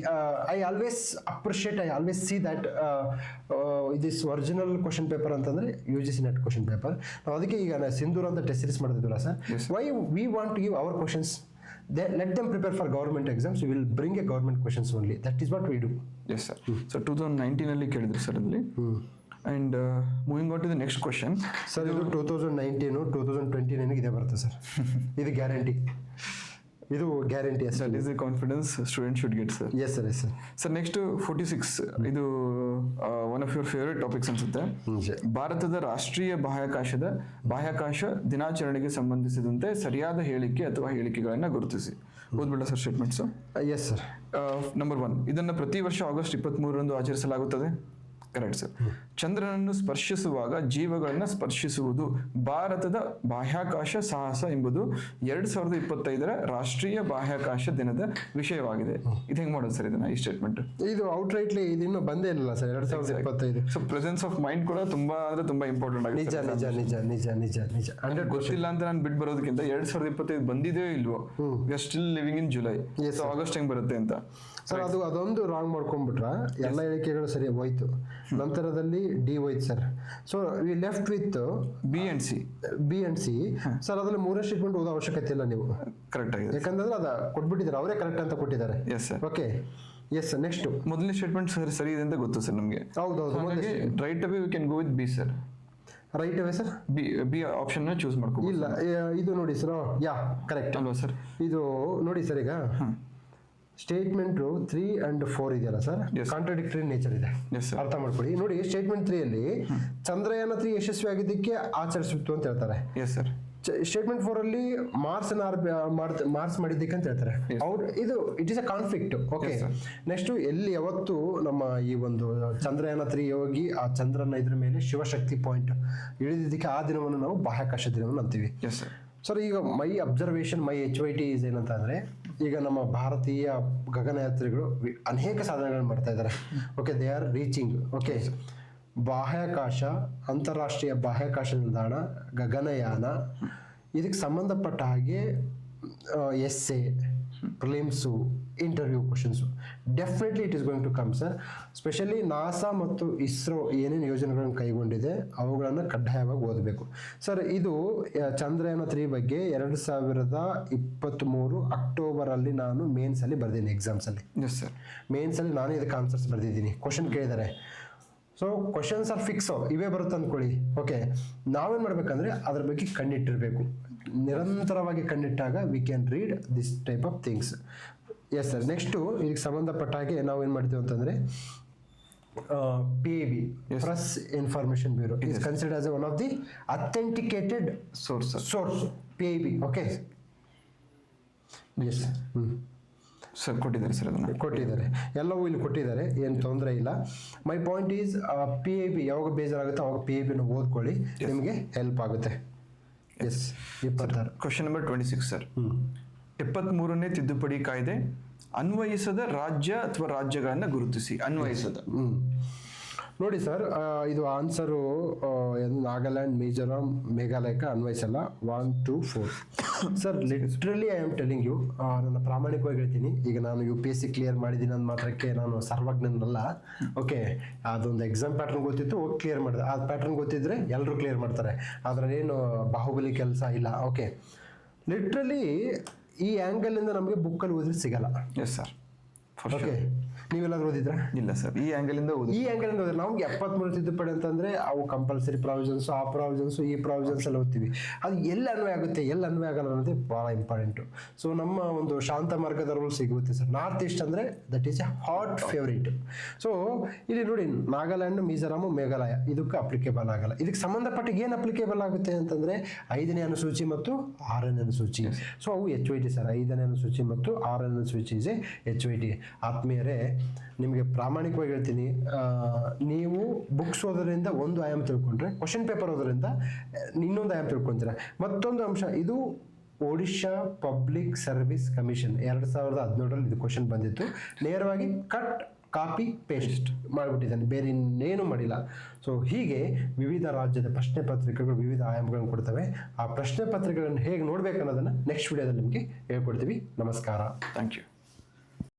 [SPEAKER 2] I always appreciate I always see that this original question paper ಅಂತಂದ್ರೆ U G C net question paper ನಾವು ಅದಕ್ಕೆ ಈಗ ನಾನು ಸಿಂಧೂರ್ ಅಂತ test series ಮಾಡಿದ್ವಲ್ಲ sir. Why we want to give our questions let them prepare for government exams will bring a government questions only that is what we do
[SPEAKER 1] yes sir so two thousand ನೈನ್ಟೀನಲ್ಲಿ ಕೇಳಿದ್ರು sir ಅಲ್ಲಿ and moving out to the next question
[SPEAKER 2] sir ಇದು two thousand nineteen two thousand twenty ನೈನ್ಗೆ ಇದೆ ಬರುತ್ತೆ sir ಇದು guarantee ಇದು guarantee
[SPEAKER 1] sir is the confidence student should get sir
[SPEAKER 2] yes sir yes sir
[SPEAKER 1] sir next forty six ಇದು one of your favourite topics ಅನ್ಸುತ್ತೆ. ಭಾರತದ ರಾಷ್ಟ್ರೀಯ ಬಾಹ್ಯಾಕಾಶದ ಬಾಹ್ಯಾಕಾಶ ದಿನಾಚರಣೆಗೆ ಸಂಬಂಧಿಸಿದಂತೆ ಸರಿಯಾದ ಹೇಳಿಕೆ ಅಥವಾ ಹೇಳಿಕೆಗಳನ್ನು ಗುರುತಿಸಿ. ಓದ್ಬಿಡ sir statements
[SPEAKER 2] yes sir
[SPEAKER 1] number one ಇದನ್ನು ಪ್ರತಿ ವರ್ಷ ಆಗಸ್ಟ್ ಇಪ್ಪತ್ತ್ಮೂರರಂದು ಆಚರಿಸಲಾಗುತ್ತದೆ. ಕರೆಕ್ಟ್ ಸರ್ ಚಂದ್ರನನ್ನು ಸ್ಪರ್ಶಿಸುವಾಗ ಜೀವಗಳನ್ನು ಸ್ಪರ್ಶಿಸುವುದು ಭಾರತದ ಬಾಹ್ಯಾಕಾಶ ಸಾಹಸ ಎಂಬುದು ಎರಡ್ ಸಾವಿರದ ಇಪ್ಪತ್ತೈದರ ರಾಷ್ಟ್ರೀಯ ಬಾಹ್ಯಾಕಾಶ ದಿನದ ವಿಷಯವಾಗಿದೆ. ಇದು ಹೆಂಗ್ ಮಾಡೋದು ಸರ್ ಇದನ್ನ ಈ ಸ್ಟೇಟ್ಮೆಂಟ್
[SPEAKER 2] ಇದು ಔಟ್ ರೈಟ್ಲಿ ಇನ್ನೂ ಬಂದೇ ಇಲ್ಲ ಸರ್ ಎರಡ್ ಸಾವಿರದ ಇಪ್ಪತ್ತೈದು.
[SPEAKER 1] ಸೊ ಪ್ರೆಸೆನ್ಸ್ ಆಫ್ ಮೈಂಡ್ ಕೂಡ ತುಂಬಾ ಅಂದ್ರೆ ತುಂಬಾ ಇಂಪಾರ್ಟೆಂಟ್
[SPEAKER 2] ನಿಜ
[SPEAKER 1] ಆಗುತ್ತೆ
[SPEAKER 2] ನಿಜ ನಿಜ ನಿಜ ನಿಜ ನಿಜ. ಹಂಡ್ರೆಡ್
[SPEAKER 1] ಗೊತ್ತಿಲ್ಲ ಅಂತ ನಾನು ಬಿಟ್ಟು ಬರೋದಕ್ಕಿಂತ ಎರಡ್ ಸಾವಿರದ ಇಪ್ಪತ್ತೈದು ಬಂದಿದೆಯೋ ಇಲ್ವೋ? We are still living in July August ಹೆಂಗ್ ಬರುತ್ತೆ ಅಂತ?
[SPEAKER 2] ಸರ್ ಅದು ಅದೊಂದು ರಾಂಗ್ ಮಾಡ್ಕೊಂಡ್ಬಿಟ್ರ ಎಲ್ಲ ಹೇಳಿಕೆಗಳು ಸರಿ ಹೋಯ್ತು. ನಂತರದಲ್ಲಿ ಡಿ ಹೋಯ್ತು sir. So we left with
[SPEAKER 1] B and C
[SPEAKER 2] B and C sir ಅದರಲ್ಲಿ ಮೂರನೇ ಸ್ಟೇಟ್ಮೆಂಟ್ ಓದೋ ಅವಶ್ಯಕತೆ ಇಲ್ಲ ನೀವು.
[SPEAKER 1] ಕರೆಕ್ಟ್ ಆಗಿದೆ
[SPEAKER 2] ಯಾಕಂದ್ರೆ ಅದ ಕೊಟ್ಬಿಟ್ಟಿದ್ದಾರೆ ಅವರೇ ಕರೆಕ್ಟ್ ಅಂತ ಕೊಟ್ಟಿದ್ದಾರೆ.
[SPEAKER 1] Yes sir
[SPEAKER 2] okay yes next
[SPEAKER 1] ಮೊದಲನೇ ಸ್ಟೇಟ್ಮೆಂಟ್ ಸರಿ ಸರಿ ಇದೆ ಅಂತ ಗೊತ್ತು ಸರ್ ನಮಗೆ.
[SPEAKER 2] ಹೌದು ಹೌದು
[SPEAKER 1] right away we can go with B sir
[SPEAKER 2] right away sir
[SPEAKER 1] B B ಆಪ್ಷನ್ನ choose ಮಾಡ್ಕೊ
[SPEAKER 2] ಇಲ್ಲ ಇದು ನೋಡಿ ಸರ್ ಯಾ ಕರೆಕ್ಟ್
[SPEAKER 1] ಅಲ್ವಾ ಸರ್
[SPEAKER 2] ಇದು ನೋಡಿ ಸರ್ ಈಗ. ಸ್ಟೇಟ್ಮೆಂಟ್ ತ್ರೀ ಅಂಡ್ ಫೋರ್ ಇದೆಯಲ್ಲ ಸರ್. ಕಾಂಟ್ರಡಿಕ್ಟರಿ ನೇಚರ್ ಇದೆ. ಅರ್ಥ ಮಾಡ್ಕೊಳ್ಳಿ. ನೋಡಿ ಸ್ಟೇಟ್ಮೆಂಟ್ ತ್ರೀ ಅಲ್ಲಿ ಚಂದ್ರಯಾನ ತ್ರೀ ಯಶಸ್ವಿ ಆಗಿದ್ದಕ್ಕೆ ಆಚರಿಸಿತ್ತು ಅಂತ ಹೇಳ್ತಾರೆ.
[SPEAKER 1] ಸರ್
[SPEAKER 2] ಸ್ಟೇಟ್ಮೆಂಟ್ ಫೋರ್ ಅಲ್ಲಿ ಮಾರ್ಸ್ ಮಾರ್ಸ್ ಮಾಡಿದ್ದಕ್ಕೆ ಅಂತ ಹೇಳ್ತಾರೆ. ಅವ್ರು ಇದು it is a conflict okay. Next ಎಲ್ಲಿ ಯಾವತ್ತು ನಮ್ಮ ಈ ಒಂದು ಚಂದ್ರಯಾನ ತ್ರೀ ಹೋಗಿ ಆ ಚಂದ್ರನ ಇದ್ರ ಮೇಲೆ ಶಿವಶಕ್ತಿ ಪಾಯಿಂಟ್ ಇಳಿದಿದ್ದಕ್ಕೆ ಆ ದಿನವನ್ನು ನಾವು ಬಾಹ್ಯಾಕಾಶ ದಿನವನ್ನು ಅಂತೀವಿ.
[SPEAKER 1] ಸರ್
[SPEAKER 2] ಸರ್ ಈಗ my observation my H Y T is ಏನಂತ ಅಂದ್ರೆ ಈಗ ನಮ್ಮ ಭಾರತೀಯ ಗಗನಯಾತ್ರಿಗಳು ಅನೇಕ ಸಾಧನೆಗಳನ್ನು ಮಾಡ್ತಾ ಇದ್ದಾರೆ. Okay they are reaching okay ಬಾಹ್ಯಾಕಾಶ, ಅಂತಾರಾಷ್ಟ್ರೀಯ ಬಾಹ್ಯಾಕಾಶ ನಿಲ್ದಾಣ, ಗಗನಯಾನ, ಇದಕ್ಕೆ ಸಂಬಂಧಪಟ್ಟ ಹಾಗೆ yes a prelims interview questions definitely it is going to come sir specially NASA ಮತ್ತು ಇಸ್ರೋ ಏನೇನು ಯೋಜನೆಗಳನ್ನು ಕೈಗೊಂಡಿದೆ ಅವುಗಳನ್ನು ಕಡ್ಡಾಯವಾಗಿ ಓದಬೇಕು. ಸರ್ ಇದು ಚಂದ್ರಯಾನ ತ್ರೀ ಬಗ್ಗೆ ಎರಡು ಸಾವಿರದ ಇಪ್ಪತ್ತ್ಮೂರು ಅಕ್ಟೋಬರಲ್ಲಿ ನಾನು ಮೇನ್ಸಲ್ಲಿ ಬರೆದೀನಿ ಎಕ್ಸಾಮ್ಸಲ್ಲಿ
[SPEAKER 1] ಎಸ್ ಸರ್
[SPEAKER 2] ಮೇನ್ಸಲ್ಲಿ ನಾನು ಇದಕ್ಕೆ ಆನ್ಸರ್ಸ್ ಬರೆದಿದ್ದೀನಿ. ಕ್ವಶನ್ ಕೇಳಿದ್ದಾರೆ ಸೊ ಕ್ವಶನ್ಸ್ ಆರ್ ಫಿಕ್ಸ್ ಇವೇ ಬರುತ್ತೆ ಅಂದ್ಕೊಳ್ಳಿ ಓಕೆ ನಾವೇನು ಮಾಡಬೇಕಂದ್ರೆ ಅದ್ರ ಬಗ್ಗೆ ಕಣ್ಣಿಟ್ಟಿರಬೇಕು. ನಿರಂತರವಾಗಿ ಕಣ್ಣಿಟ್ಟಾಗ we can read this type of things yes sir next ಇದಕ್ಕೆ ಸಂಬಂಧಪಟ್ಟ ಹಾಗೆ ನಾವು ಏನು ಮಾಡ್ತೀವಿ ಅಂತಂದರೆ P A B. Press information bureau is consider as one of the authenticated
[SPEAKER 1] source sir
[SPEAKER 2] source P I B okay yes ಹ್ಞೂ
[SPEAKER 1] sir ಕೊಟ್ಟಿದ್ದಾರೆ sir ಅದನ್ನು.
[SPEAKER 2] ಕೊಟ್ಟಿದ್ದಾರೆ. ಎಲ್ಲವೂ ಇಲ್ಲಿ ಕೊಟ್ಟಿದ್ದಾರೆ. ಏನು ತೊಂದರೆ ಇಲ್ಲ. My point is P A B ಯಾವಾಗ ಬೇಜಾರಾಗುತ್ತೆ ಅವಾಗ ಪಿ ಎ ಬಿನ ಓದ್ಕೊಳ್ಳಿ. ನಿಮಗೆ ಹೆಲ್ಪ್ ಆಗುತ್ತೆ. ಎಸ್ ಇಪ್ಪತ್ತಾರು.
[SPEAKER 1] Question number twenty six sir
[SPEAKER 2] ಹ್ಞೂ
[SPEAKER 1] ಎಪ್ಪತ್ಮೂರನೇ ತಿದ್ದುಪಡಿ ಕಾಯ್ದೆ ಅನ್ವಯಿಸದ ರಾಜ್ಯ ಅಥವಾ ರಾಜ್ಯಗಳನ್ನ ಗುರುತಿಸಿ, ಅನ್ವಯಿಸದ.
[SPEAKER 2] ನೋಡಿ ಸರ್ ಇದು ಆನ್ಸರು ನಾಗಾಲ್ಯಾಂಡ್, ಮಿಜೋರಾಂ, ಮೇಘಾಲಯಕ್ಕೆ ಅನ್ವಯಿಸಲ್ಲ. One two four sir literally I am telling you ನನ್ನ ಪ್ರಾಮಾಣಿಕವಾಗಿ ಹೇಳ್ತೀನಿ. ಈಗ ನಾನು U P S C clear ಮಾಡಿದ್ದೀನಿ ಅಂದ ಮಾತ್ರಕ್ಕೆ ನಾನು ಸರ್ವಜ್ಞನಲ್ಲ. ಓಕೆ ಅದೊಂದು ಎಕ್ಸಾಮ್ ಪ್ಯಾಟರ್ನ್ ಗೊತ್ತಿತ್ತು ಕ್ಲಿಯರ್ ಮಾಡಿದೆ. ಆ ಪ್ಯಾಟರ್ನ್ ಗೊತ್ತಿದ್ರೆ ಎಲ್ಲರೂ ಕ್ಲಿಯರ್ ಮಾಡ್ತಾರೆ. ಅದರಲ್ಲಿ ಏನು, ಬಾಹುಬಲಿ ಕೆಲಸ ಇಲ್ಲ. ಓಕೆ ಲಿಟ್ರಲಿ ಈ ಆ್ಯಂಗಲಿಂದ ನಮಗೆ ಬುಕ್ಕಲ್ಲಿ ಓದಿದ್ರೆ ಸಿಗಲ್ಲ.
[SPEAKER 1] ಎಸ್ ಸರ್
[SPEAKER 2] ಓಕೆ ನೀವೆಲ್ಲಾದ್ರೂ ಓದಿದ್ರಾ?
[SPEAKER 1] ಇಲ್ಲ ಸರ್ ಈ ಆಂಗಲ್ ಇಂದ ಓದಿ
[SPEAKER 2] ಈ ಆಂಗಲ್ ಓದಿದ್ರೆ ನಮ್ಗೆ ಎಪ್ಪತ್ಮೂರು ತಿದ್ದುಪಡಿ ಅಂತಂದ್ರೆ ಅವು ಕಂಪಲ್ಸರಿ ಪ್ರಾವಿಷನ್ಸ್ ಆ ಪ್ರಾವಿಷನ್ಸ್ ಈ ಪ್ರಾವಿಷನ್ಸ್ ಎಲ್ಲ ಓದ್ತೀವಿ. ಅದು ಎಲ್ಲಿ ಅನ್ವಯ ಆಗುತ್ತೆ ಎಲ್ಲಿ ಅನ್ವಯ ಆಗಲ್ಲ ಅನ್ನೋದೇ ಭಾಳ ಇಂಪಾರ್ಟೆಂಟು ಸೊ ನಮ್ಮ ಒಂದು ಶಾಂತ ಮಾರ್ಗದ ರೂಲ್ ಸಿಗುತ್ತೆ ಸರ್? ನಾರ್ತ್ ಈಸ್ಟ್ ಅಂದರೆ that is a hot favourite so ಇಲ್ಲಿ ನೋಡಿ ನಾಗಾಲ್ಯಾಂಡ್ ಮಿಜೋರಾಮ್ ಮೇಘಾಲಯ ಇದಕ್ಕೆ ಅಪ್ಲಿಕೇಬಲ್ ಆಗಲ್ಲ. ಇದಕ್ಕೆ ಸಂಬಂಧಪಟ್ಟ ಏನು ಅಪ್ಲಿಕೇಬಲ್ ಆಗುತ್ತೆ ಅಂತಂದ್ರೆ ಐದನೇ ಅನುಸೂಚಿ ಮತ್ತು ಆರನೇ ಅನುಸೂಚಿ. ಸೊ ಅವು ಎಚ್ ವೈ ಟಿ ಸರ್. ಐದನೇ ಅನುಸೂಚಿ ಮತ್ತು ಆರನೇ ಅನುಸೂಚಿ ಇದೆ ಎಚ್ ವೈ ಟಿ ಆತ್ಮೀಯರೇ ನಿಮಗೆ ಪ್ರಾಮಾಣಿಕವಾಗಿ ಹೇಳ್ತೀನಿ. ನೀವು ಬುಕ್ಸ್ ಓದೋದ್ರಿಂದ ಒಂದು ಆಯಾಮ ತಿಳ್ಕೊಂಡ್ರೆ ಕ್ವಶನ್ ಪೇಪರ್ ಓದೋದ್ರಿಂದ, ಇನ್ನೊಂದು ಆಯಾಮ ತಿಳ್ಕೊಂತೀರ. ಮತ್ತೊಂದು ಅಂಶ, ಇದು ಒಡಿಶಾ ಪಬ್ಲಿಕ್ ಸರ್ವಿಸ್ ಕಮಿಷನ್ ಎರಡು ಸಾವಿರದ ಹದಿನೇಳರಲ್ಲಿ ಇದು ಕ್ವಶನ್ ಬಂದಿತ್ತು. ನೇರವಾಗಿ ಕಟ್ ಕಾಪಿ ಪೇಸ್ಟ್ ಮಾಡಿಬಿಟ್ಟಿದ್ದಾನೆ. ಬೇರೆ ಇನ್ನೇನು ಮಾಡಿಲ್ಲ. ಸೊ ಹೀಗೆ ವಿವಿಧ ರಾಜ್ಯದ ಪ್ರಶ್ನೆ ಪತ್ರಿಕೆಗಳು ವಿವಿಧ ಆಯಾಮಗಳನ್ನು ಕೊಡ್ತವೆ. ಆ ಪ್ರಶ್ನೆ ಪತ್ರಿಕೆಗಳನ್ನು ಹೇಗೆ ನೋಡ್ಬೇಕು ಅನ್ನೋದನ್ನು ನೆಕ್ಸ್ಟ್ ವಿಡಿಯೋದಲ್ಲಿ ನಿಮಗೆ ಹೇಳ್ಕೊಡ್ತೀವಿ. ನಮಸ್ಕಾರ.
[SPEAKER 1] Thank you